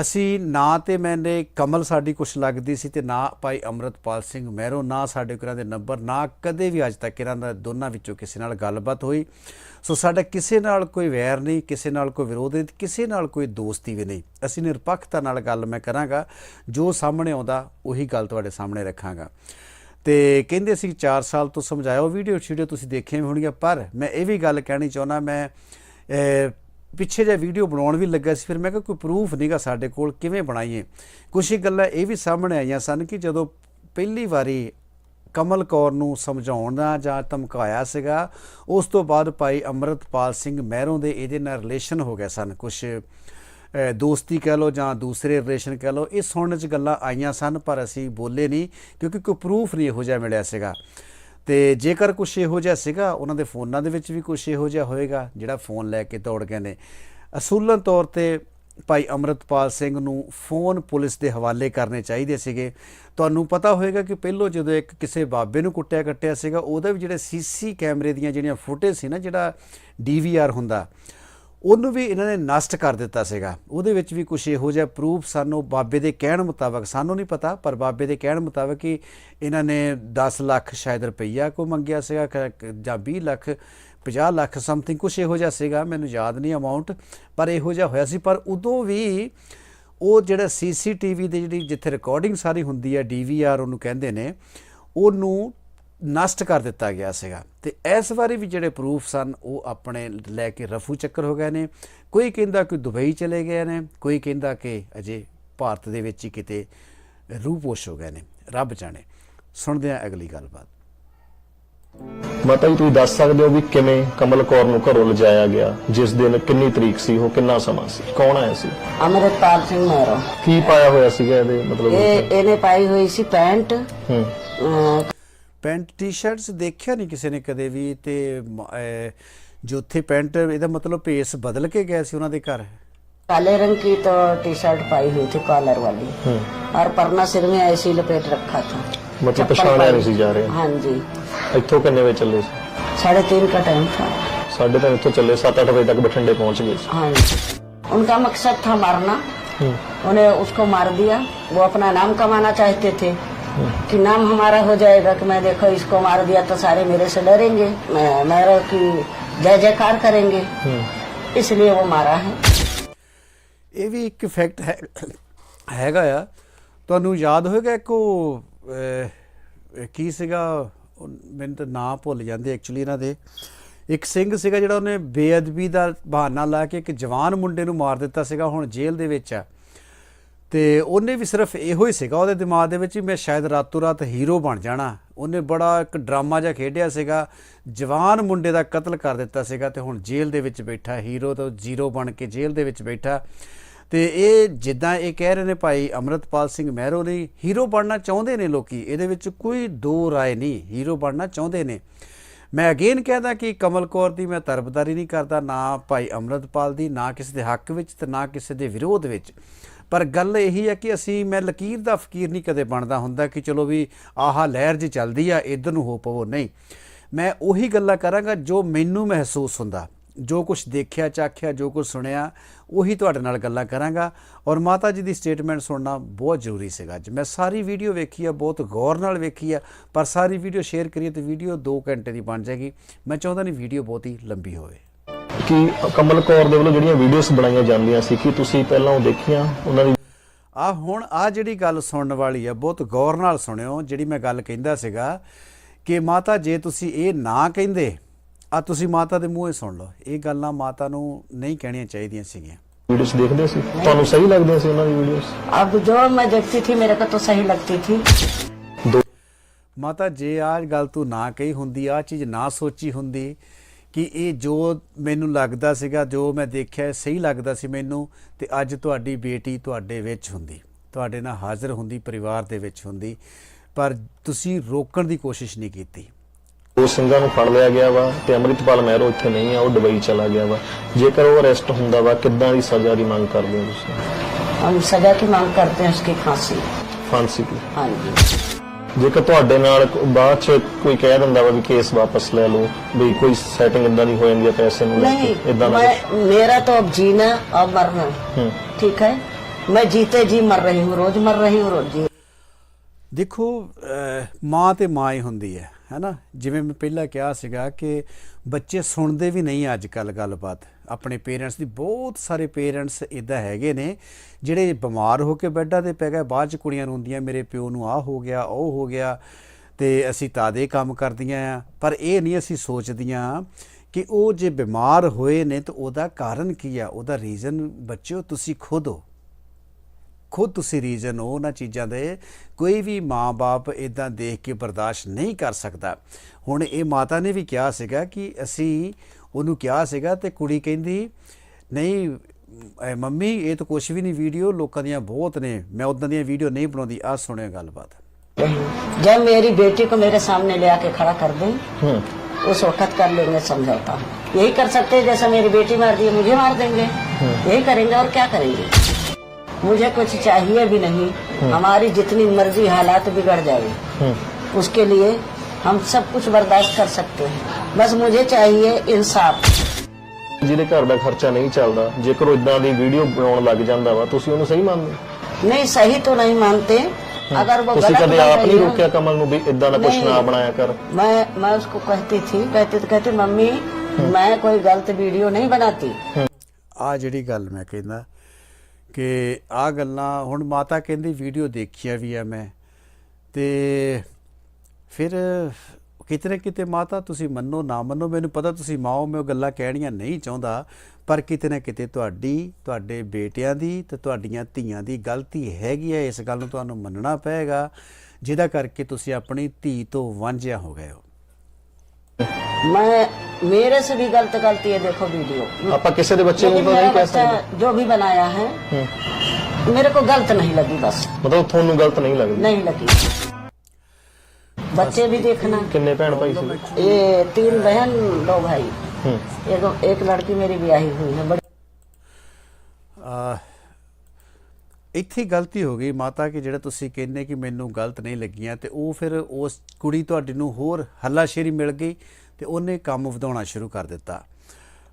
ਅਸੀਂ ਨਾ ਤੇ ਮੈਨੇ ਕਮਲ ਸਾਡੀ ਕੁਛ ਲੱਗਦੀ ਸੀ ਤੇ ਨਾ ਭਾਈ ਅਮਰਤਪਾਲ ਸਿੰਘ ਮਹਿਰੋ, ਨਾ ਸਾਡੇ ਕੋਲ ਦੇ ਨੰਬਰ, ਨਾ ਕਦੇ ਵੀ ਅੱਜ ਤੱਕ ਇਹਨਾਂ ਦਾ ਦੋਨਾਂ ਵਿੱਚੋਂ ਕਿਸੇ ਨਾਲ ਗੱਲਬਾਤ ਹੋਈ। ਸੋ ਸਾਡਾ ਕਿਸੇ ਨਾਲ ਕੋਈ ਵੈਰ ਨਹੀਂ, ਕਿਸੇ ਨਾਲ ਕੋਈ ਵਿਰੋਧ ਨਹੀਂ ਤੇ ਕਿਸੇ ਨਾਲ ਕੋਈ ਦੋਸਤੀ ਵੀ ਨਹੀਂ। ਅਸੀਂ ਨਿਰਪੱਖਤਾ ਨਾਲ ਗੱਲ ਮੈਂ ਕਰਾਂਗਾ, ਜੋ ਸਾਹਮਣੇ ਆਉਂਦਾ, ਉਹੀ ਗੱਲ ਤੁਹਾਡੇ ਸਾਹਮਣੇ ਰੱਖਾਂਗਾ। ਤੇ ਕਹਿੰਦੇ ਸੀ 4 ਸਾਲ ਤੋਂ ਸਮਝਾਇਆ, ਉਹ ਵੀਡੀਓ ਸ਼ੀਡੀਓ ਤੁਸੀਂ ਦੇਖੀਆਂ ਵੀ ਹੋਣਗੀਆਂ, ਪਰ ਮੈਂ ਇਹ ਵੀ ਗੱਲ ਕਹਿਣੀ ਚਾਹੁੰਦਾ, ਮੈਂ ਪਿੱਛੇ ਜੇ ਵੀਡੀਓ ਬਣਾਉਣ ਵੀ ਲੱਗਾ ਸੀ, ਫਿਰ ਮੈਂ ਕਿਹਾ ਕੋਈ ਪ੍ਰੂਫ ਨਹੀਂਗਾ ਸਾਡੇ ਕੋਲ, ਕਿਵੇਂ ਬਣਾਈਏ? ਕੁਝ ਗੱਲਾਂ ਇਹ ਵੀ ਸਾਹਮਣੇ ਆਈਆਂ ਸਨ ਕਿ ਜਦੋਂ ਪਹਿਲੀ ਵਾਰੀ ਕਮਲ ਕੌਰ ਨੂੰ ਸਮਝਾਉਣਾ ਜਾਂ ਧਮਕਾਇਆ ਸੀਗਾ, ਉਸ ਤੋਂ ਬਾਅਦ ਭਾਈ ਅੰਮ੍ਰਿਤਪਾਲ ਸਿੰਘ ਮਹਿਰੋਂ ਦੇ ਇਹਦੇ ਨਾਲ ਰਿਲੇਸ਼ਨ ਹੋ ਗਏ ਸਨ। ਕੁਝ ਦੋਸਤੀ ਕਹਿ ਲਓ ਜਾਂ ਦੂਸਰੇ ਰਿਲੇਸ਼ਨ ਕਹਿ ਲਓ, ਇਹ ਸੁਣਨ 'ਚ ਗੱਲਾਂ ਆਈਆਂ ਸਨ, ਪਰ ਅਸੀਂ ਬੋਲੇ ਨਹੀਂ ਕਿਉਂਕਿ ਕੋਈ ਪ੍ਰੂਫ ਨਹੀਂ ਇਹੋ ਜਿਹਾ ਮਿਲਿਆ ਸੀਗਾ। ਤੇ ਜੇਕਰ ਕੁਝ ਇਹੋ ਜਿਹਾ ਸੀਗਾ, ਉਹਨਾਂ ਦੇ ਫੋਨਾਂ ਦੇ ਵਿੱਚ ਵੀ ਕੁਝ ਇਹੋ ਜਿਹਾ ਹੋਏਗਾ, ਜਿਹੜਾ ਫੋਨ ਲੈ ਕੇ ਦੌੜ ਗਏ ਨੇ। ਅਸੂਲਨ ਤੌਰ ਤੇ ਭਾਈ ਅਮਰਤਪਾਲ ਸਿੰਘ ਨੂੰ ਫੋਨ ਪੁਲਿਸ ਦੇ ਹਵਾਲੇ ਕਰਨੇ ਚਾਹੀਦੇ ਸੀਗੇ। ਤੁਹਾਨੂੰ ਪਤਾ ਹੋਵੇਗਾ ਕਿ ਪਹਿਲੋਂ ਜਦੋਂ ਇੱਕ ਕਿਸੇ ਬਾਬੇ ਨੂੰ ਕੁੱਟਿਆ, ਕੱਟਿਆ ਸੀਗਾ, ਉਹਦਾ ਵੀ ਜਿਹੜੇ ਸੀਸੀ ਕੈਮਰੇ ਦੀਆਂ ਜਿਹੜੀਆਂ ਫੁਟੇਜ ਸੀ ਨਾ, ਜਿਹੜਾ ਡੀਵੀਆਰ ਹੁੰਦਾ ਉਹਨੂੰ ਵੀ ਇਹਨਾਂ ਨੇ ਨਸ਼ਟ ਕਰ ਦਿੱਤਾ ਸੀਗਾ। ਉਹਦੇ ਵਿੱਚ ਵੀ ਕੁਝ ਇਹੋ ਜਿਹਾ ਪ੍ਰੂਫ ਸਾਨੂੰ ਬਾਬੇ ਦੇ ਕਹਿਣ ਮੁਤਾਬਕ, ਸਾਨੂੰ ਨਹੀਂ ਪਤਾ, ਪਰ ਬਾਬੇ ਦੇ ਕਹਿਣ ਮੁਤਾਬਕ ਕਿ ਇਹਨਾਂ ਨੇ 10 ਲੱਖ ਸ਼ਾਇਦ ਰੁਪਈਆ ਕੋ ਮੰਗਿਆ ਸੀਗਾ ਜਾਂ 20 ਲੱਖ 50 ਲੱਖ ਸਮਥਿੰਗ ਕੁਝ ਇਹੋ ਜਿਹਾ ਸੀਗਾ, ਮੈਨੂੰ ਯਾਦ ਨਹੀਂ ਅਮਾਉਂਟ ਪਰ ਇਹੋ ਜਿਹਾ ਹੋਇਆ ਸੀ। ਪਰ ਉਦੋਂ ਵੀ ਉਹ ਜਿਹੜਾ ਸੀਸੀਟੀਵੀ ਦੇ ਜਿਹੜੀ ਜਿੱਥੇ ਰਿਕਾਰਡਿੰਗ ਸਾਰੀ ਹੁੰਦੀ ਹੈ ਡੀਵੀਆਰ ਉਹਨੂੰ ਕਹਿੰਦੇ ਨੇ, ਉਹਨੂੰ ਨਸ਼ਟ ਕਰ ਦਿੱਤਾ ਗਿਆ ਸੀਗਾ। ਤੇ ਇਸ ਵਾਰੀ ਵੀ ਜਿਹੜੇ ਪ੍ਰੂਫ ਸਨ ਉਹ ਆਪਣੇ ਲੈ ਕੇ ਰਫੂ ਚੱਕਰ ਹੋ ਗਏ ਨੇ। ਕੋਈ ਕਹਿੰਦਾ ਕਿ ਦੁਬਈ ਚਲੇ ਗਏ ਨੇ ਕੋਈ ਕਹਿੰਦਾ ਕਿ ਅਜੇ ਭਾਰਤ ਦੇ ਵਿੱਚ ਹੀ ਕਿਤੇ ਰੂਪੋਸ਼ ਹੋ ਗਏ ਨੇ। ਰੱਬ ਜਾਣੇ। ਸੁਣਦੇ ਆ ਅਗਲੀ ਗੱਲਬਾਤ। ਮਾਤਾ ਜੀ ਤੁਸੀਂ ਦੱਸ ਸਕਦੇ ਹੋ ਵੀ ਕਿਵੇਂ ਕਮਲ ਕੌਰ ਨੂੰ ਘਰੋਂ ਲਿਜਾਇਆ ਗਿਆ ਜਿਸ ਦਿਨ ਕਿੰਨੀ ਤਰੀਕ ਸੀ ਉਹ ਕਿੰਨਾ ਸਮਾਂ ਸੀ ਕੌਣ ਆਇਆ ਸੀ? ਅਮਰਤਾਲ ਸਿੰਘ ਮਹਿਰਾ। ਕੀ ਪਾਇਆ ਹੋਇਆ ਸੀਗਾ ਇਹਦੇ ਮਤਲਬ ਇਹ ਇਹਨੇ ਪਾਈ ਹੋਈ ਸੀ ਪੈਂਟ। ਹੂੰ। ਪੈਂਟ ਟੀ-ਸ਼ਰਟਸ ਦੇਖਿਆ ਨਹੀਂ ਕਿਸੇ ਨੇ ਕਦੇ ਵੀ ਤੇ ਮ- ਅਹ ਜੋ ਉੱਥੇ ਪੈਂਟ ਇਹਦਾ ਮਤਲਬ ਭੇਸ ਬਦਲ ਕੇ ਗਏ ਸੀ ਉਹਨਾਂ ਦੇ ਘਰ काले रंग की तो टी शर्ट पाई हुई थी कॉलर वाली ਹੂੰ और परना सिर में ऐसे ही लपेट रखा था ਮਤਲਬ चप्पल ਪਛਾਣਿਆ पाई- ਨਹੀਂ ਸੀ ਜਾ ਰਹੇ हाँ जी ਇੱਥੋਂ ਕਿੰਨੇ ਵਜੇ ਚੱਲੇ ਸੀ साढ़े तीन का टाइम था ਸਾਢੇ ਤਿੰਨ ਇੱਥੋਂ ਚੱਲੇ 7-8 ਵਜੇ ਤੱਕ ਬਠਿੰਡੇ ਪਹੁੰਚ ਗਏ ਸੀ हाँ जी उनका मकसद था मारना ਹੂੰ उन्हें उसको मार दिया वो अपना नाम कमाना चाहते थे कि नाम हमारा हो जाएगा कि मैं देखो इसको मार दिया तो सारे मेरे से डरेंगे मैं मेरे की जय जयकार करेंगे ਹੂੰ इसलिए वो मारा है ਇਹ ਵੀ ਇੱਕ ਫੈਕਟ ਹੈ ਹੈਗਾ ਆ ਤੁਹਾਨੂੰ ਯਾਦ ਹੋਵੇਗਾ ਇੱਕ ਉਹ ਅਹ, ਕੀ ਸੀਗਾ ਉਹ ਮੈਨੂੰ ਤਾਂ ਨਾਂ ਭੁੱਲ ਜਾਂਦੇ ਐਕਚੁਅਲੀ ਇਹਨਾਂ ਦੇ ਇੱਕ ਸਿੰਘ ਸੀਗਾ ਜਿਹੜਾ ਉਹਨੇ ਬੇਅਦਬੀ ਦਾ ਬਹਾਨਾ ਲਾ ਕੇ ਇੱਕ ਜਵਾਨ ਮੁੰਡੇ ਨੂੰ ਮਾਰ ਦਿੱਤਾ ਸੀਗਾ ਹੁਣ ਜੇਲ੍ਹ ਦੇ ਵਿੱਚ ਆ ਤੇ ਉਹਨੇ ਵੀ ਸਿਰਫ ਇਹੋ ਹੀ ਸੀਗਾ, ਉਹਦੇ ਦਿਮਾਗ ਦੇ ਵਿੱਚ ਵੀ ਮੈਂ ਸ਼ਾਇਦ ਰਾਤੋਂ ਰਾਤ ਹੀਰੋ ਬਣ ਜਾਣਾ। ਉਹਨੇ ਬੜਾ ਇੱਕ ਡਰਾਮਾ ਜਿਹਾ ਖੇਡਿਆ ਸੀਗਾ, ਜਵਾਨ ਮੁੰਡੇ ਦਾ ਕਤਲ ਕਰ ਦਿੱਤਾ ਸੀਗਾ ਤੇ ਹੁਣ ਜੇਲ੍ਹ ਦੇ ਵਿੱਚ ਬੈਠਾ, ਹੀਰੋ ਤੋਂ ਜ਼ੀਰੋ ਬਣ ਕੇ ਜੇਲ੍ਹ ਦੇ ਵਿੱਚ ਬੈਠਾ। ਤੇ ਇਹ ਜਿੱਦਾਂ ਇਹ ਕਹਿ ਰਹੇ ਨੇ ਭਾਈ ਅਮਰਤਪਾਲ ਸਿੰਘ ਮਹਿਰੋ ਨੇ, ਹੀਰੋ ਬਣਨਾ ਚਾਹੁੰਦੇ ਨੇ ਲੋਕੀ, ਇਹਦੇ ਵਿੱਚ ਕੋਈ ਦੋ ਰਾਏ ਨਹੀਂ, ਹੀਰੋ ਬਣਨਾ ਚਾਹੁੰਦੇ ਨੇ। ਮੈਂ ਅਗੇਨ ਕਹਿੰਦਾ ਕਿ ਕਮਲ ਕੌਰ ਦੀ ਮੈਂ ਤਰਫਦਾਰੀ ਨਹੀਂ ਕਰਦਾ, ਨਾ ਭਾਈ ਅਮਰਤਪਾਲ ਦੀ, ਨਾ ਕਿਸੇ ਦੇ ਹੱਕ ਵਿੱਚ ਤੇ ਨਾ ਕਿਸੇ ਦੇ ਵਿਰੋਧ ਵਿੱਚ। ਪਰ ਗੱਲ ਇਹੀ ਹੈ ਕਿ ਅਸੀਂ, ਮੈਂ ਲਕੀਰ ਦਾ ਫਕੀਰ ਨਹੀਂ ਕਦੇ ਬਣਦਾ ਹੁੰਦਾ ਕਿ ਚਲੋ ਵੀ ਆਹਾ ਲਹਿਰ ਜੀ ਚੱਲਦੀ ਆ, ਇਧਰ ਨੂੰ ਹੋ ਪਵੋ, ਨਹੀਂ। ਮੈਂ ਉਹੀ ਗੱਲਾਂ ਕਰਾਂਗਾ ਜੋ ਮੈਨੂੰ ਮਹਿਸੂਸ ਹੁੰਦਾ। ਜੋ ਕੁਝ ਦੇਖਿਆ, ਚਾਖਿਆ, ਜੋ ਕੁਝ ਸੁਣਿਆ, ਉਹੀ ਤੁਹਾਡੇ ਨਾਲ ਗੱਲਾਂ ਕਰਾਂਗਾ। ਔਰ ਮਾਤਾ ਜੀ ਦੀ ਸਟੇਟਮੈਂਟ ਸੁਣਨਾ ਬਹੁਤ ਜ਼ਰੂਰੀ ਸੀਗਾ ਅੱਜ। ਮੈਂ ਸਾਰੀ ਵੀਡੀਓ ਵੇਖੀ ਆ, ਬਹੁਤ ਗੌਰ ਨਾਲ ਵੇਖੀ ਆ, ਪਰ ਸਾਰੀ ਵੀਡੀਓ ਸ਼ੇਅਰ ਕਰੀਏ ਤੇ ਵੀਡੀਓ 2 ਘੰਟੇ ਦੀ ਬਣ ਜਾਏਗੀ। ਮੈਂ ਚਾਹੁੰਦਾ ਨਹੀਂ ਵੀਡੀਓ ਬਹੁਤ ਹੀ ਲੰਬੀ ਹੋਵੇ। ਕਿ ਕਮਲ ਕੌਰ ਦੇ ਵੱਲੋਂ ਜਿਹੜੀਆਂ ਵੀਡੀਓਜ਼ ਬਣਾਈਆਂ ਜਾਂਦੀਆਂ ਸੀ ਕਿ ਤੁਸੀਂ ਪਹਿਲਾਂ ਉਹ ਦੇਖੀਆਂ ਉਹਨਾਂ ਦੀ ਆ ਹੁਣ ਆ ਜਿਹੜੀ ਗੱਲ ਸੁਣਨ ਵਾਲੀ ਆ ਬਹੁਤ ਗੌਰ ਨਾਲ ਸੁਣਿਓ ਜਿਹੜੀ ਮੈਂ ਗੱਲ ਕਹਿੰਦਾ ਸੀਗਾ ਕਿ ਮਾਤਾ ਜੇ ਤੁਸੀਂ ਇਹ ਨਾ ਕਹਿੰਦੇ ਆ ਤੁਸੀਂ ਮਾਤਾ ਦੇ ਮੂੰਹੇ ਸੁਣ ਲਓ ਇਹ ਗੱਲਾਂ ਮਾਤਾ ਨੂੰ ਨਹੀਂ ਕਹਿਣੀਆਂ ਚਾਹੀਦੀਆਂ ਸੀਗੀਆਂ ਵੀਡੀਓਜ਼ ਦੇਖਦੇ ਸੀ ਤੁਹਾਨੂੰ ਸਹੀ ਲੱਗਦੀਆਂ ਸੀ ਉਹਨਾਂ ਦੀ ਵੀਡੀਓਜ਼ अब जो मैं देखती थी मेरे को तो सही लगती थी ਦੋ ਮਾਤਾ ਜੇ ਆਹ ਗੱਲ ਤੂੰ ਨਾ ਕਹੀ ਹੁੰਦੀ ਆ ਚੀਜ਼ ਨਾ ਸੋਚੀ ਹੁੰਦੀ ਕਿ ਇਹ ਜੋ ਮੈਨੂੰ ਲੱਗਦਾ ਸੀਗਾ ਜੋ ਮੈਂ ਦੇਖਿਆ ਸਹੀ ਲੱਗਦਾ ਸੀ ਮੈਨੂੰ ਤੇ ਅੱਜ ਤੁਹਾਡੀ ਬੇਟੀ ਤੁਹਾਡੇ ਵਿੱਚ ਹੁੰਦੀ ਤੁਹਾਡੇ ਨਾਲ ਹਾਜ਼ਰ ਹੁੰਦੀ ਪਰਿਵਾਰ ਦੇ ਵਿੱਚ ਹੁੰਦੀ ਪਰ ਤੁਸੀਂ ਰੋਕਣ ਦੀ ਕੋਸ਼ਿਸ਼ ਨਹੀਂ ਕੀਤੀ ਦੋ ਸਿੰਘਾਂ ਨੂੰ ਫੜ ਲਿਆ ਗਿਆ ਵਾ ਤੇ ਅੰਮ੍ਰਿਤਪਾਲ ਮਹਿਰੋ ਇੱਥੇ ਨਹੀਂ ਆ ਉਹ ਦੁਬਈ ਚਲਾ ਗਿਆ ਵਾ ਜੇਕਰ ਉਹ ਅਰੈਸਟ ਹੁੰਦਾ ਵਾ ਕਿੱਦਾਂ ਦੀ ਸਜ਼ਾ ਦੀ ਮੰਗ ਕਰਦੇ ਹੋ ਤੁਸੀਂ हम सजा की मांग करते हैं उसकी फांसी ਫਾਂਸੀ ਦੀ हाँ जी ਜੇਕਰ ਤੁਹਾਡੇ ਨਾਲ ਕੋ- ਬਾਅਦ ਚ ਕੋਈ ਕਹਿ ਦਿੰਦਾ ਵਾ ਵੀ ਕੇਸ ਵਾਪਸ ਲੈ ਲਓ ਵੀ ਕੋਈ ਸੈਟਿੰਗ ਇਦਾਂ ਦੀ ਹੋ ਜਾਂਦੀ ਹੈ ਪੈਸੇ ਨੂੰ ਲੈ नहीं ਕੇ ਇਦਾਂ ਦਾ मैं मेरा तो अब जीना और मरना ਹੂੰ ठीक है मैं जीते जी मर रही हूँ रोज मर रही हूँ रोज जी ਦੇਖੋ ਅਹ, ਮਾਂ ਤੇ ਮਾਂ ਹੀ ਹੁੰਦੀ ਹੈ ਹੈਨਾ? ਜਿਵੇਂ ਮੈਂ ਪਹਿਲਾਂ ਕਿਹਾ ਸੀਗਾ ਕਿ ਬੱਚੇ ਸੁਣਦੇ ਵੀ ਨਹੀਂ ਅੱਜ ਕੱਲ ਗੱਲਬਾਤ। ਆਪਣੇ ਪੇਰੈਂਟਸ ਦੀ ਬਹੁਤ ਸਾਰੇ ਪੇਰੈਂਟਸ ਇਦਾਂ ਹੈਗੇ ਨੇ, ਜਿਹੜੇ ਬਿਮਾਰ ਹੋ ਕੇ ਬੈੱਡਾਂ ਤੇ ਪੈ ਗਏ, ਬਾਅਦ ਚ ਕੁੜੀਆਂ ਰੋਂਦੀਆਂ ਮੇਰੇ ਪਿਓ ਨੂੰ ਆਹ ਹੋ ਗਿਆ, ਉਹ ਹੋ ਗਿਆ, ਤੇ ਅਸੀਂ ਤਾਦੇ ਕੰਮ ਕਰਦੀਆਂ ਆ। ਪਰ ਇਹ ਨਹੀਂ ਅਸੀਂ ਸੋਚਦੀਆਂ ਕਿ ਉਹ ਜੇ ਬਿਮਾਰ ਹੋਏ ਨੇ ਤਾਂ ਉਹਦਾ ਕਾਰਨ ਕੀ ਆ? ਉਹਦਾ ਰੀਜ਼ਨ ਬੱਚਿਓ, ਤੁਸੀਂ ਖੁਦ ਹੋ। ਖੁਦ ਤੁਸੀਂ ਰੀਜ਼ਨ ਹੋ ਉਹਨਾਂ ਚੀਜ਼ਾਂ ਦੇ ਕੋਈ ਵੀ ਮਾਂ-ਬਾਪ ਇਦਾਂ ਦੇਖ ਕੇ ਬਰਦਾਸ਼ਤ ਨਹੀਂ ਕਰ ਸਕਦਾ ਹੁਣ ਇਹ ਮਾਤਾ ਨੇ ਵੀ ਕਿਹਾ ਸੀਗਾ ਕਿ ਅਸੀਂ ਉਹਨੂੰ ਕਿਹਾ ਸੀਗਾ ਤੇ ਕੁੜੀ ਕਹਿੰਦੀ ਨਹੀਂ ਅਹ ਮੰਮੀ ਇਹ ਤਾਂ ਕੁਝ ਵੀ ਨਹੀਂ ਵੀਡੀਓ ਲੋਕਾਂ ਦੀਆਂ ਬਹੁਤ ਨੇ ਮੈਂ ਉਦਾਂ ਦੀਆਂ ਵੀਡੀਓ ਨਹੀਂ ਬਣਾਉਂਦੀ ਆ ਸੁਣਿਓ ਗੱਲਬਾਤ जब मेरी बेटी को मेरे सामने ले आके खड़ा कर दें ਹੂੰ उस वक्त कर लेंगे समझौता यही कर सकते हैं जैसे मेरी बेटी मार दी है, मुझे मार देंगे यही करेंगे और क्या करेंगे मुझे कुछ चाहिए भी नहीं हमारी जितनी मर्जी हालात बिगड़ जाए ਹੂੰ उसके लिए हम सब कुछ बर्दाश्त कर सकते हैं बस मुझे चाहिए इंसाफ ਜਿਹਦੇ ਘਰ ਦਾ ਖਰਚਾ ਨਹੀਂ ਚੱਲਦਾ ਜੇਕਰ ਉਹ ਇਦਾਂ ਦੀ ਵੀਡੀਓ ਬਣਾਉਣ ਲੱਗ ਜਾਂਦਾ ਵਾ ਤੁਸੀਂ ਉਹਨੂੰ ਸਹੀ ਮੰਨਦੇ ਹੋ? नहीं सही तो नहीं मानते अगर वो ਤੁਸੀਂ गलत ਕਦੇ बन ਆਪ रही ਨਹੀਂ है, ਰੋਕਿਆ ਕਮਲ ਨੂੰ ਵੀ ਇਦਾਂ ਦਾ ਕੁਝ नहीं। ਨਾ ਬਣਾਇਆ ਕਰ मैं मैं उसको कहती थी कहती तो कहती मम्मी मैं कोई गलत वीडियो नहीं बनाती ਆ ਜਿਹੜੀ ਗੱਲ ਮੈਂ ਕਹਿੰਦਾ ਕਿ ਆ ਗੱਲਾਂ ਹੁਣ ਮਾਤਾ ਕਹਿੰਦੀ ਵੀਡੀਓ ਦੇਖੀਆਂ ਵੀ ਆ ਮੈਂ। ਤੇ ਫਿਰ ਕਿਤੇ ਨਾ ਕਿਤੇ ਮਾਤਾ ਤੁਸੀਂ ਮੰਨੋ ਨਾ ਮੰਨੋ, ਮੈਨੂੰ ਪਤਾ ਤੁਸੀਂ ਮਾਓ ਮੈਂ ਉਹ ਗੱਲਾਂ ਕਹਿਣੀਆਂ ਨਹੀਂ ਚਾਹੁੰਦਾ, ਪਰ ਕਿਤੇ ਨਾ ਕਿਤੇ ਤੁਹਾਡੀ, ਤੁਹਾਡੇ ਬੇਟਿਆਂ ਦੀ ਤੇ ਤੁਹਾਡੀਆਂ ਧੀਆਂ ਦੀ ਗਲਤੀ ਹੈਗੀ ਹੈ ਇਸ ਗੱਲ ਨੂੰ ਤੁਹਾਨੂੰ ਮੰਨਣਾ ਪਏਗਾ, ਜਿਹਦਾ ਕਰਕੇ ਤੁਸੀਂ ਆਪਣੀ ਧੀ ਤੋਂ ਵਾਂਝਿਆ ਹੋ ਗਏ ਹੋ। मैं मेरे से भी गलत गलती है देखो वीडियो ਆਪਾਂ ਕਿਸੇ ਦੇ ਬੱਚੇ ਨੂੰ लेकिन ਤਾਂ मेरा ਨਹੀਂ ਕਹਿ बच्चा ਸਕਦੇ जो भी बनाया है मेरे को गलत नहीं लगी बस ਮਤਲਬ ਤੁਹਾਨੂੰ ਗਲਤ ਨਹੀਂ ਲੱਗਦੀ नहीं लगी बच्चे भी देखना ਕਿੰਨੇ ਭੈਣ ਭਾਈ ਸੀ ये तीन बहन दो भाई ਹੂੰ एक एक लड़की मेरी ब्याही हुई है बड़ी ਆ ਇੱਥੇ ਹੀ ਗਲਤੀ ਹੋ ਗਈ ਮਾਤਾ ਕਿ ਜਿਹੜਾ ਤੁਸੀਂ ਕਹਿੰਦੇ ਕਿ ਮੈਨੂੰ ਗਲਤ ਨਹੀਂ ਲੱਗੀਆਂ ਤੇ ਉਹ ਫਿਰ ਉਸ ਕੁੜੀ ਤੁਹਾਡੀ ਨੂੰ ਹੋਰ ਹੱਲਾਸ਼ੇਰੀ ਮਿਲ ਗਈ ਤੇ ਉਹਨੇ ਕੰਮ ਵਧਾਉਣਾ ਸ਼ੁਰੂ ਕਰ ਦਿੱਤਾ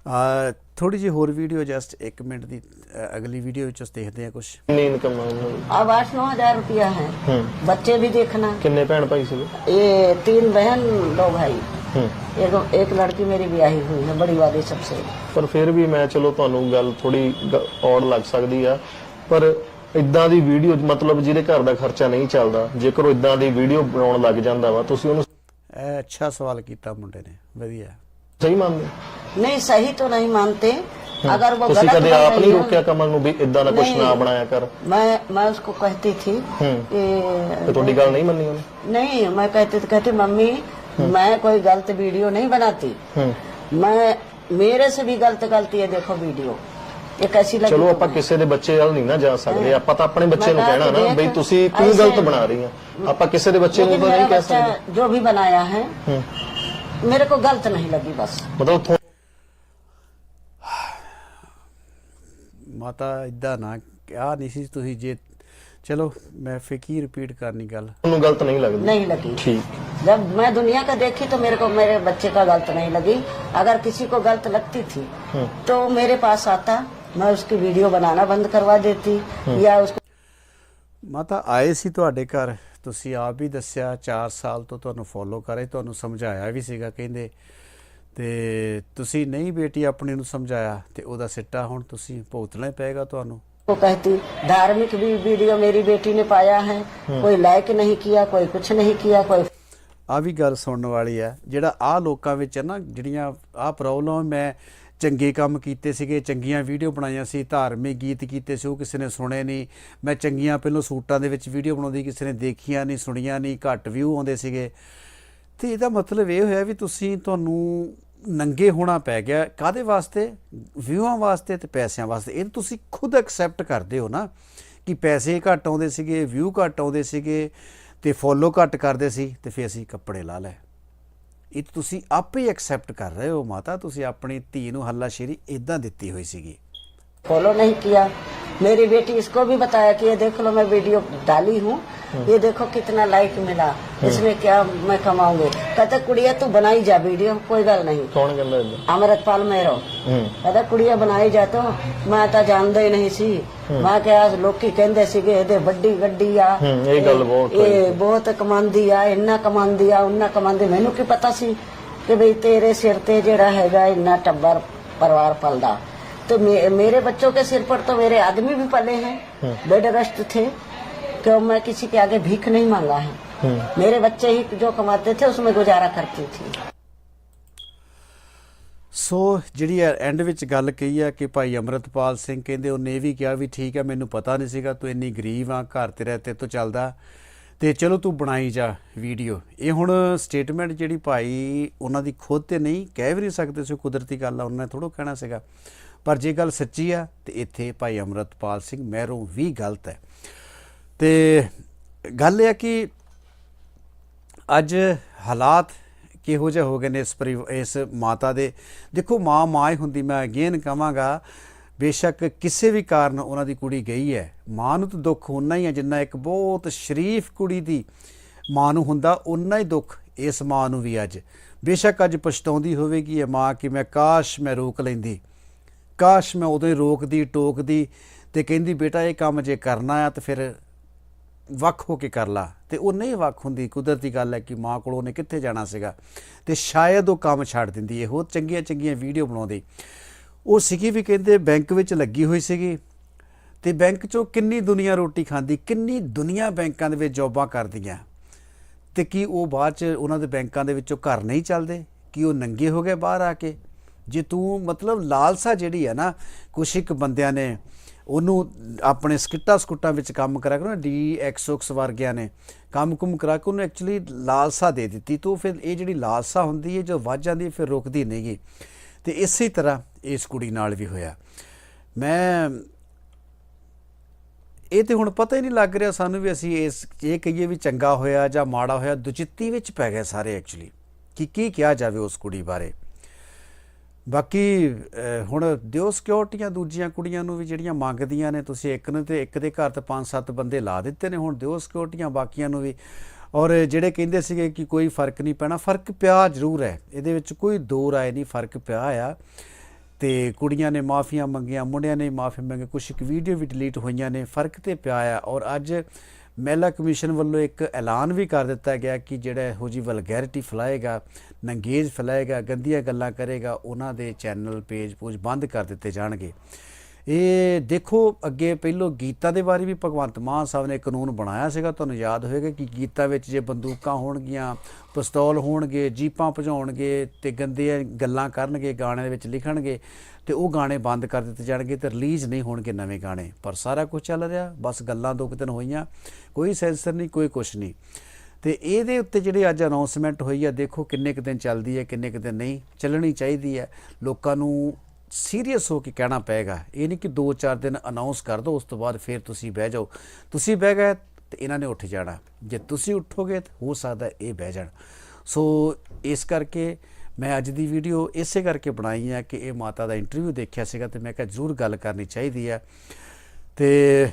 ਆ ਥੋੜੀ ਜਿਹੀ ਹੋਰ ਵੀਡੀਓ ਜਸਟ 1 ਮਿੰਟ ਦੀ ਅ, ਅਗਲੀ ਵੀਡੀਓ ਵਿੱਚ ਅਸੀਂ ਦੇਖਦੇ ਹਾਂ ਕੁਝ ਕਿੰਨੀ ਇਨਕਮ ਆ ਉਹਨਾਂ ਦੀ अब आठ नौ हजार रुपया है ਹੂੰ बच्चे भी देखना ਕਿੰਨੇ ਭੈਣ ਭਾਈ ਸੀ ये तीन बहन दो भाई ਹੂੰ एक एक लड़की मेरी ब्याही हुई है बड़ी वाली सबसे ਪਰ ਫਿਰ ਵੀ ਮੈਂ ਚਲੋ ਤੁਹਾਨੂੰ ਗੱਲ ਥੋੜੀ ਔੜ ਲੱਗ ਸਕਦੀ ਆ ਪਰ ਇਦਾਂ ਦੀ ਵੀਡੀਓ ਮਤਲਬ ਜਿਹਦੇ ਘਰ ਦਾ ਖਰਚਾ ਨਹੀਂ ਚੱਲਦਾ ਜੇਕਰ ਉਹ ਇਦਾਂ ਦੀ ਵੀਡੀਓ ਬਣਾਉਣ ਲੱਗ ਜਾਂਦਾ ਵਾ ਤੁਸੀਂ ਉਹਨੂੰ ਇਹ ਅੱਛਾ ਸਵਾਲ ਕੀਤਾ ਮੁੰਡੇ ਨੇ ਵਧੀਆ ਸਹੀ ਮੰਨਦੇ ਹੋ? नहीं सही तो नहीं मानते अगर वो ਤੁਸੀਂ गलत ਕਦੇ बन ਆਪ रही ਨਹੀਂ है, ਰੋਕਿਆ ਕਮਲ ਨੂੰ ਵੀ ਇਦਾਂ ਦਾ ਕੁਝ नहीं। ਨਾ ਬਣਾਇਆ ਕਰ मैं मैं उसको कहती थी ਹੂੰ कि ਤੇ ਤੁਹਾਡੀ ਗੱਲ ਨਹੀਂ ਮੰਨੀ ਉਹਨੇ नहीं मैं कहती तो कहती मम्मी मैं कोई गलत वीडियो नहीं बनाती ਹੂੰ मैं मेरे से भी गलत गलती है देखो वीडियो ये कैसी लगी ਚਲੋ ਆਪਾਂ तुम्हें? ਕਿਸੇ ਦੇ ਬੱਚੇ ਵੱਲ ਨਹੀਂ ਨਾ ਜਾ ਸਕਦੇ ਆਪਾਂ ਤਾਂ ਆਪਣੇ ਬੱਚੇ ਨੂੰ ਮੈਂ ਕਹਿਣਾ ਨਾ ਦੇਖ, ਬਈ ਤੁਸੀਂ ਤੂੰ ऐसे- ਗਲਤ ਬਣਾ ਰਹੀ ਆ ਆਪਾਂ ਕਿਸੇ ਦੇ ਬੱਚੇ ਨੂੰ लेकिन ਤਾਂ मेरा ਨਹੀਂ ਕਹਿ बच्चा ਸਕਦੇ जो भी बनाया है ਹੂੰ मेरे को गलत नहीं लगी बस ਮਤਲਬ ਤੁਹਾਨੂੰ ਮਾਤਾ ਇਦਾਂ ਨਾ ਕਿਹਾ ਨਹੀਂ ਸੀ ਤੁਸੀਂ ਜੇ ਚਲੋ ਮੈਂ ਫਿਕੀ ਰਿਪੀਟ ਕਰਨੀ ਗੱਲ ਗਲਤ ਨਹੀਂ ਲੱਗਦੀ नहीं लगी ਠੀਕ जब मैं दुनिया का देखी तो मेरे को मेरे बच्चे का गलत नहीं लगी अगर किसी को गलत लगती थी हम्म। तो मेरे पास आता मैं उसकी वीडियो बनाना बंद करवा देती या उसको ਮਾਤਾ ਆਏ ਸੀ ਤੁਹਾਡੇ ਘਰ ਤੁਸੀਂ ਆਪ ਵੀ ਦੱਸਿਆ 4 ਸਾਲ ਤੋਂ ਤੁਹਾਨੂੰ ਫੋਲੋ ਕਰੇ ਤੁਹਾਨੂੰ ਸਮਝਾਇਆ ਵੀ ਸੀਗਾ ਕਹਿੰਦੇ ਤੇ ਤੁਸੀਂ ਨਹੀਂ ਬੇਟੀ ਆਪਣੀ ਨੂੰ ਸਮਝਾਇਆ ਤੇ ਉਹਦਾ ਸਿੱਟਾ ਹੁਣ ਤੁਸੀਂ ਭੁਗਤਣਾ ਹੀ ਪਏਗਾ ਤੁਹਾਨੂੰ कहती धार्मिक भी वीडियो मेरी बेटी ने पाया है कोई लाइक नहीं किया कोई कुछ नहीं किया कोई ਆ ਵੀ ਗੱਲ ਸੁਣਨ ਵਾਲੀ ਆ ਜਿਹੜਾ ਆ ਲੋਕਾਂ ਵਿੱਚ ਹੈ ਨਾ ਜਿਹੜੀਆਂ ਆ ਪ੍ਰੋਬਲਮ ਮੈਂ ਚੰਗੇ ਕੰਮ ਕੀਤੇ ਸੀਗੇ, ਚੰਗੀਆਂ ਵੀਡੀਓ ਬਣਾਈਆਂ ਸੀ, ਧਾਰਮਿਕ ਗੀਤ ਕੀਤੇ ਸੀ, ਉਹ ਕਿਸੇ ਨੇ ਸੁਣੇ ਨਹੀਂ। ਮੈਂ ਚੰਗੀਆਂ ਪਹਿਲਾਂ ਸੂਟਾਂ ਦੇ ਵਿੱਚ ਵੀਡੀਓ ਬਣਾਉਂਦੀ, ਕਿਸੇ ਨੇ ਦੇਖੀਆਂ ਨਹੀਂ, ਸੁਣੀਆਂ ਨਹੀਂ, ਘੱਟ ਵਿਊ ਆਉਂਦੇ ਸੀਗੇ। ਤੇ ਇਹਦਾ ਮਤਲਬ ਇਹ ਹੋਇਆ ਵੀ ਤੁਸੀਂ ਤੁਹਾਨੂੰ ਨੰਗੇ ਹੋਣਾ ਪੈ ਗਿਆ। ਕਾਦੇ ਵਾਸਤੇ? ਵਿਊਆਂ ਵਾਸਤੇ ਤੇ ਪੈਸਿਆਂ ਵਾਸਤੇ। ਇਹ ਤੁਸੀਂ ਖੁਦ ਐਕਸੈਪਟ ਕਰਦੇ ਹੋ ਨਾ ਕਿ ਪੈਸੇ ਘੱਟ ਆਉਂਦੇ ਸੀਗੇ ਵਿਊ ਘੱਟ ਆਉਂਦੇ ਸੀਗੇ ਤੇ ਫੋਲੋ ਘੱਟ ਕਰਦੇ ਸੀ ਤੇ ਫਿਰ ਅਸੀਂ ਕੱਪੜੇ ਲਾ ਲਏ। ਇਹ ਤੁਸੀਂ ਆਪੇ ਹੀ ਐਕਸੈਪਟ ਕਰ ਰਹੇ ਹੋ ਮਾਤਾ ਤੁਸੀਂ ਆਪਣੀ ਧੀ ਨੂੰ ਹੱਲਾਸ਼ੇਰੀ ਇਦਾਂ ਦਿੱਤੀ ਹੋਈ ਸੀਗੀ फॉलो नहीं किया मेरी बेटी इसको भी बताया कि ये देख लो मैं वीडियो डाली हूँ ये देखो कितना लाइक मिला इसमें क्या मैं कमाऊंगी कहते कुड़िया तू बनाई जा वीडियो कोई गल नहीं ਕੌਣ ਕਹਿੰਦਾ ਇਦਾਂ अमृतपाल मेरो ਹੂੰ कहता कुड़िया बनाई जा तो मैं ਤਾਂ ਜਾਣਦਾ ਹੀ ਨਹੀਂ ਸੀ ਮੈਂ ਕਿਹਾ ਲੋਕੀ ਕਹਿੰਦੇ ਸੀਗੇ ਇਹਦੇ ਵੱਡੀ ਗੱਡੀ ਆ ਹੂੰ, ਇਹ ਗੱਲ ਬਹੁਤ ਹੋਈ ਇਹ ਬਹੁਤ ਕਮਾਉਂਦੀ ਆ ਇੰਨਾ ਕਮਾਉਂਦੀ ਆ ਉਹਨਾਂ ਕਮਾਉਂਦੀ ਮੈਨੂੰ ਕੀ ਪਤਾ ਸੀ ਕਿ ਬਈ ਤੇਰੇ ਸਿਰ ਤੇ ਜਿਹੜਾ ਹੈਗਾ ਇੰਨਾ ਟੱਬਰ ਪਰਿਵਾਰ ਪਲਦਾ तो मे, मेरे बच्चों के सिर पर तो मेरे आदमी भी पले हैं बेड रेस्ट थे क्यों मैं किसी के आगे भीख नहीं मांगा है हम्म। मेरे बच्चे ही जो कमाते थे उसमें गुजारा करती थी ਸੋ ਜਿਹੜੀ ਐਂਡ ਵਿੱਚ ਗੱਲ ਕਹੀ ਆ ਕਿ ਭਾਈ ਅਮਰਤਪਾਲ ਸਿੰਘ ਕਹਿੰਦੇ ਉਹਨੇ ਇਹ ਵੀ ਕਿਹਾ ਵੀ ਠੀਕ ਹੈ ਮੈਨੂੰ ਪਤਾ ਨਹੀਂ ਸੀਗਾ ਤੂੰ ਇੰਨੀ ਗਰੀਬ ਆ ਘਰ ਤੇ ਰਹਿ ਤੇ ਤੋਂ ਚੱਲਦਾ ਤੇ ਚਲੋ ਤੂੰ ਬਣਾਈ ਜਾ ਵੀਡੀਓ ਇਹ ਹੁਣ ਸਟੇਟਮੈਂਟ ਜਿਹੜੀ ਭਾਈ ਉਹਨਾਂ ਦੀ ਖੁਦ ਤੇ ਨਹੀਂ ਕਹਿ ਵੀ ਨਹੀਂ ਸਕਦੇ ਸੀ ਕੁਦਰਤੀ ਗੱਲ ਆ ਉਹਨਾਂ ਨੇ ਥੋੜੋ ਕਹਿਣਾ ਸੀਗਾ ਪਰ ਜੇ ਗੱਲ ਸੱਚੀ ਆ ਤੇ ਇੱਥੇ ਭਾਈ ਅਮਰਤਪਾਲ ਸਿੰਘ ਮਹਿਰੋਂ ਵੀ ਗਲਤ ਹੈ ਤੇ ਗੱਲ ਇਹ ਆ ਕਿ ਅੱਜ ਹਾਲਾਤ ਕਿਹੋ ਜਿਹੇ ਹੋ ਗਏ ਨੇ ਇਸ ਪਰਿਵ- ਇਸ ਮਾਤਾ ਦੇ। ਦੇਖੋ, ਮਾਂ ਮਾਂ ਹੀ ਹੁੰਦੀ, ਮੈਂ ਅਗੇਨ ਕਹਾਂਗਾ, ਬੇਸ਼ੱਕ ਕਿਸੇ ਵੀ ਕਾਰਨ ਉਹਨਾਂ ਦੀ ਕੁੜੀ ਗਈ ਹੈ। ਮਾਂ ਨੂੰ ਤਾਂ ਦੁੱਖ ਉਨਾ ਹੀ ਹੈ ਜਿੰਨਾ ਇੱਕ ਬਹੁਤ ਸ਼ਰੀਫ ਕੁੜੀ ਦੀ ਮਾਂ ਨੂੰ ਹੁੰਦਾ ਉਨਾ ਹੀ ਦੁੱਖ ਇਸ ਮਾਂ ਨੂੰ ਵੀ ਅੱਜ। ਬੇਸ਼ੱਕ ਅੱਜ ਪਛਤਾਉਂਦੀ ਹੋਵੇਗੀ ਇਹ ਮਾਂ ਕਿ ਮੈਂ ਕਾਸ਼ ਮੈਂ ਰੋਕ ਲੈਂਦੀ, ਕਾਸ਼ ਮੈਂ ਉਦੋਂ ਹੀ ਰੋਕਦੀ, ਟੋਕਦੀ ਤੇ ਕਹਿੰਦੀ, ਬੇਟਾ, ਇਹ ਕੰਮ ਜੇ ਕਰਨਾ ਆ ਤਾਂ ਫਿਰ ਵੱਖ ਹੋ ਕੇ ਕਰ ਲਾ। ਤੇ ਉਹ ਨਹੀਂ ਵੱਖ ਹੁੰਦੀ। ਕੁਦਰਤੀ ਗੱਲ ਹੈ ਕਿ ਮਾਂ ਕੋਲ ਉਹਨੇ ਕਿੱਥੇ ਜਾਣਾ ਸੀਗਾ। ਤੇ ਸ਼ਾਇਦ ਉਹ ਕੰਮ ਛੱਡ ਦਿੰਦੀ ਇਹੋ ਚੰਗੀਆਂ ਚੰਗੀਆਂ ਵੀਡੀਓ ਬਣਾਉਂਦੀ। ਉਹ ਸੀਗੀ ਵੀ ਕਹਿੰਦੇ ਬੈਂਕ ਵਿੱਚ ਲੱਗੀ ਹੋਈ ਸੀਗੀ। ਤੇ ਬੈਂਕ 'ਚੋਂ ਕਿੰਨੀ ਦੁਨੀਆ ਰੋਟੀ ਖਾਂਦੀ, ਕਿੰਨੀ ਦੁਨੀਆ ਬੈਂਕਾਂ ਦੇ ਵਿੱਚ ਜੌਬਾਂ ਕਰਦੀਆਂ। ਤੇ ਕੀ ਉਹ ਬਾਅਦ ਚ ਉਹਨਾਂ ਦੇ ਬੈਂਕਾਂ ਦੇ ਵਿੱਚੋਂ ਘਰ ਨਹੀਂ ਚੱਲਦੇ? ਕੀ ਉਹ ਨੰਗੇ ਹੋ ਗਏ ਬਾਹਰ ਆ ਕੇ? ਜੇ ਤੂੰ ਮਤਲਬ ਲਾਲਸਾ ਜਿਹੜੀ ਹੈ ਨਾ, ਕੁਛ ਇੱਕ ਬੰਦਿਆਂ ਨੇ ਉਹਨੂੰ ਆਪਣੇ ਸਕਿੱਟਾ ਸਕੁੱਟਾਂ ਵਿੱਚ ਕੰਮ ਕਰਾ ਕੇ ਨਾ ਡੀ ਐਕਸੋਕਸ ਵਰਗਿਆਂ ਨੇ ਕੰਮ ਕੁਮ ਕਰਾ ਕੇ ਉਹਨੂੰ ਐਕਚੁਅਲੀ ਲਾਲਸਾ ਦੇ ਦਿੱਤੀ ਤੋਂ, ਫਿਰ ਇਹ ਜਿਹੜੀ ਲਾਲਸਾ ਹੁੰਦੀ ਹੈ ਜੋ ਵੱਜ ਜਾਂਦੀ ਫਿਰ ਰੁਕਦੀ ਨਹੀਂਗੀ ਤੇ ਇਸੇ ਤਰ੍ਹਾਂ ਇਸ ਕੁੜੀ ਨਾਲ ਵੀ ਹੋਇਆ। ਮੈਂ ਇਹ ਤੇ ਹੁਣ ਪਤਾ ਹੀ ਨਹੀਂ ਲੱਗ ਰਿਹਾ ਸਾਨੂੰ ਵੀ ਅਸੀਂ ਇਸ, ਇਹ ਕਹੀਏ ਵੀ ਚੰਗਾ ਹੋਇਆ ਜਾਂ ਮਾੜਾ ਹੋਇਆ, ਦੁਚਿੱਤੀ ਵਿੱਚ ਪੈ ਗਏ ਸਾਰੇ ਐਕਚੁਅਲੀ ਕਿ ਕੀ ਕਿਹਾ ਜਾਵੇ ਉਸ ਕੁੜੀ ਬਾਰੇ? ਬਾਕੀ ਹੁਣ ਦਿਓ ਸਿਕਿਉਰਟੀਆਂ ਦੂਜੀਆਂ ਕੁੜੀਆਂ ਨੂੰ ਵੀ ਜਿਹੜੀਆਂ ਮੰਗਦੀਆਂ ਨੇ, ਤੁਸੀਂ ਇੱਕ ਨੂੰ ਤੇ ਇੱਕ ਦੇ ਘਰ ਤੇ ਪੰਜ ਸੱਤ ਬੰਦੇ ਲਾ ਦਿੱਤੇ ਨੇ, ਹੁਣ ਦਿਓ ਸਿਕਿਉਰਟੀਆਂ ਬਾਕੀਆਂ ਨੂੰ ਵੀ। ਔਰ ਜਿਹੜੇ ਕਹਿੰਦੇ ਸੀਗੇ ਕਿ ਕੋਈ ਫ਼ਰਕ ਨਹੀਂ ਪੈਣਾ, ਫ਼ਰਕ ਪਿਆ ਜ਼ਰੂਰ ਹੈ। ਇਹਦੇ ਵਿੱਚ ਕੋਈ ਦੋ ਰਾਏ ਨਹੀਂ, ਫ਼ਰਕ ਪਿਆ ਆ। ਤੇ ਕੁੜੀਆਂ ਨੇ ਮਾਫੀਆਂ ਮੰਗੀਆਂ, ਮੁੰਡਿਆਂ ਨੇ ਮਾਫੀ ਮੰਗੀ ਕੁਝ ਇੱਕ ਵੀਡੀਓ ਵੀ ਡਿਲੀਟ ਹੋਈਆਂ ਨੇ, ਫ਼ਰਕ ਤੇ ਪਿਆ ਆ। ਔਰ ਅੱਜ ਮਹਿਲਾ ਕਮਿਸ਼ਨ ਵੱਲੋਂ ਇੱਕ ਐਲਾਨ ਵੀ ਕਰ ਦਿੱਤਾ ਗਿਆ ਕਿ ਜਿਹੜਾ ਇਹੋ ਜੀ ਵਲਗੈਰਿਟੀ ਫਲਾਏਗਾ, ਨੰਗੇਜ ਫਲਾਏਗਾ, ਗੰਦੀਆਂ ਗੱਲਾਂ ਕਰੇਗਾ, ਉਹਨਾਂ ਦੇ ਚੈਨਲ ਪੇਜ ਪੂਜ ਬੰਦ ਕਰ ਦਿੱਤੇ ਜਾਣਗੇ। ਇਹ ਦੇਖੋ, ਅੱਗੇ ਪਹਿਲੋਂ ਗੀਤਾਂ ਦੇ ਬਾਰੇ ਵੀ ਭਗਵੰਤ ਮਾਨ ਸਾਹਿਬ ਨੇ ਕਾਨੂੰਨ ਬਣਾਇਆ ਸੀਗਾ, ਤੁਹਾਨੂੰ ਯਾਦ ਹੋਵੇਗਾ ਕਿ ਗੀਤਾਂ ਵਿੱਚ ਜੇ ਬੰਦੂਕਾਂ ਹੋਣਗੀਆਂ, ਪਿਸਤੌਲ ਹੋਣਗੇ, ਜੀਪਾਂ ਭਜਾਉਣਗੇ ਤੇ ਗੰਦੇ ਗੱਲਾਂ ਕਰਨਗੇ ਗਾਣੇ ਦੇ ਵਿੱਚ ਲਿਖਣਗੇ ਤੇ ਉਹ ਗਾਣੇ ਬੰਦ ਕਰ ਦਿੱਤੇ ਜਾਣਗੇ ਤੇ ਰਿਲੀਜ਼ ਨਹੀਂ ਹੋਣਗੇ ਨਵੇਂ ਗਾਣੇ। ਪਰ ਸਾਰਾ ਕੁਝ ਚੱਲ ਰਿਹਾ, ਬਸ ਗੱਲਾਂ ਦੋ ਕੁ ਦਿਨ ਹੋਈਆਂ, ਕੋਈ ਸੈਂਸਰ ਨਹੀਂ, ਕੋਈ ਕੁਝ ਨਹੀਂ। ਤੇ ਇਹਦੇ ਉੱਤੇ ਜਿਹੜੇ ਅੱਜ ਅਨਾਉਂਸਮੈਂਟ ਹੋਈ ਆ, ਦੇਖੋ ਕਿੰਨੇ ਕੁ ਦਿਨ ਚੱਲਦੀ ਹੈ, ਕਿੰਨੇ ਕੁ ਦਿਨ ਨਹੀਂ, ਚੱਲਣੀ ਚਾਹੀਦੀ ਹੈ। ਲੋਕਾਂ ਨੂੰ ਸੀਰੀਅਸ ਹੋ ਕੇ ਕਹਿਣਾ ਪਏਗਾ। ਇਹ ਨਹੀਂ ਕਿ 2-4 ਦਿਨ ਅਨਾਉਂਸ ਕਰ ਦੋ, ਉਸ ਤੋਂ ਬਾਅਦ ਫਿਰ ਤੁਸੀਂ ਬਹਿ ਜਾਓ। ਤੁਸੀਂ ਬਹਿ ਗਏ ਤੇ ਇਹਨਾਂ ਨੇ ਉੱਠ ਜਾਣਾ। ਜੇ ਤੁਸੀਂ ਉੱਠੋਗੇ ਤਾਂ ਹੋ ਸਕਦਾ ਇਹ ਬਹਿ ਜਾਣ। ਸੋ ਇਸ ਕਰਕੇ ਮੈਂ ਅੱਜ ਦੀ ਵੀਡੀਓ ਇਸੇ ਕਰਕੇ ਬਣਾਈ ਹੈ ਕਿ ਇਹ ਮਾਤਾ ਦਾ ਇੰਟਰਵਿਊ ਦੇਖਿਆ ਸੀਗਾ ਤੇ ਮੈਂ ਕਿਹਾ ਜ਼ਰੂਰ ਗੱਲ ਕਰਨੀ ਚਾਹੀਦੀ ਹੈ ਤੇ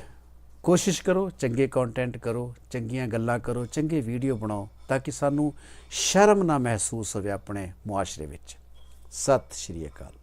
ਕੋਸ਼ਿਸ਼ ਕਰੋ, ਚੰਗੇ ਕੰਟੈਂਟ ਕਰੋ, ਚੰਗੀਆਂ ਗੱਲਾਂ ਕਰੋ, ਚੰਗੇ ਵੀਡੀਓ ਬਣਾਓ ਤਾਂ ਕਿ ਸਾਨੂੰ ਸ਼ਰਮ ਨਾ ਮਹਿਸੂਸ ਹੋਵੇ ਆਪਣੇ ਮੁਆਸ਼ਰੇ ਵਿੱਚ। ਸਤਿ ਸ਼੍ਰੀ ਅਕਾਲ।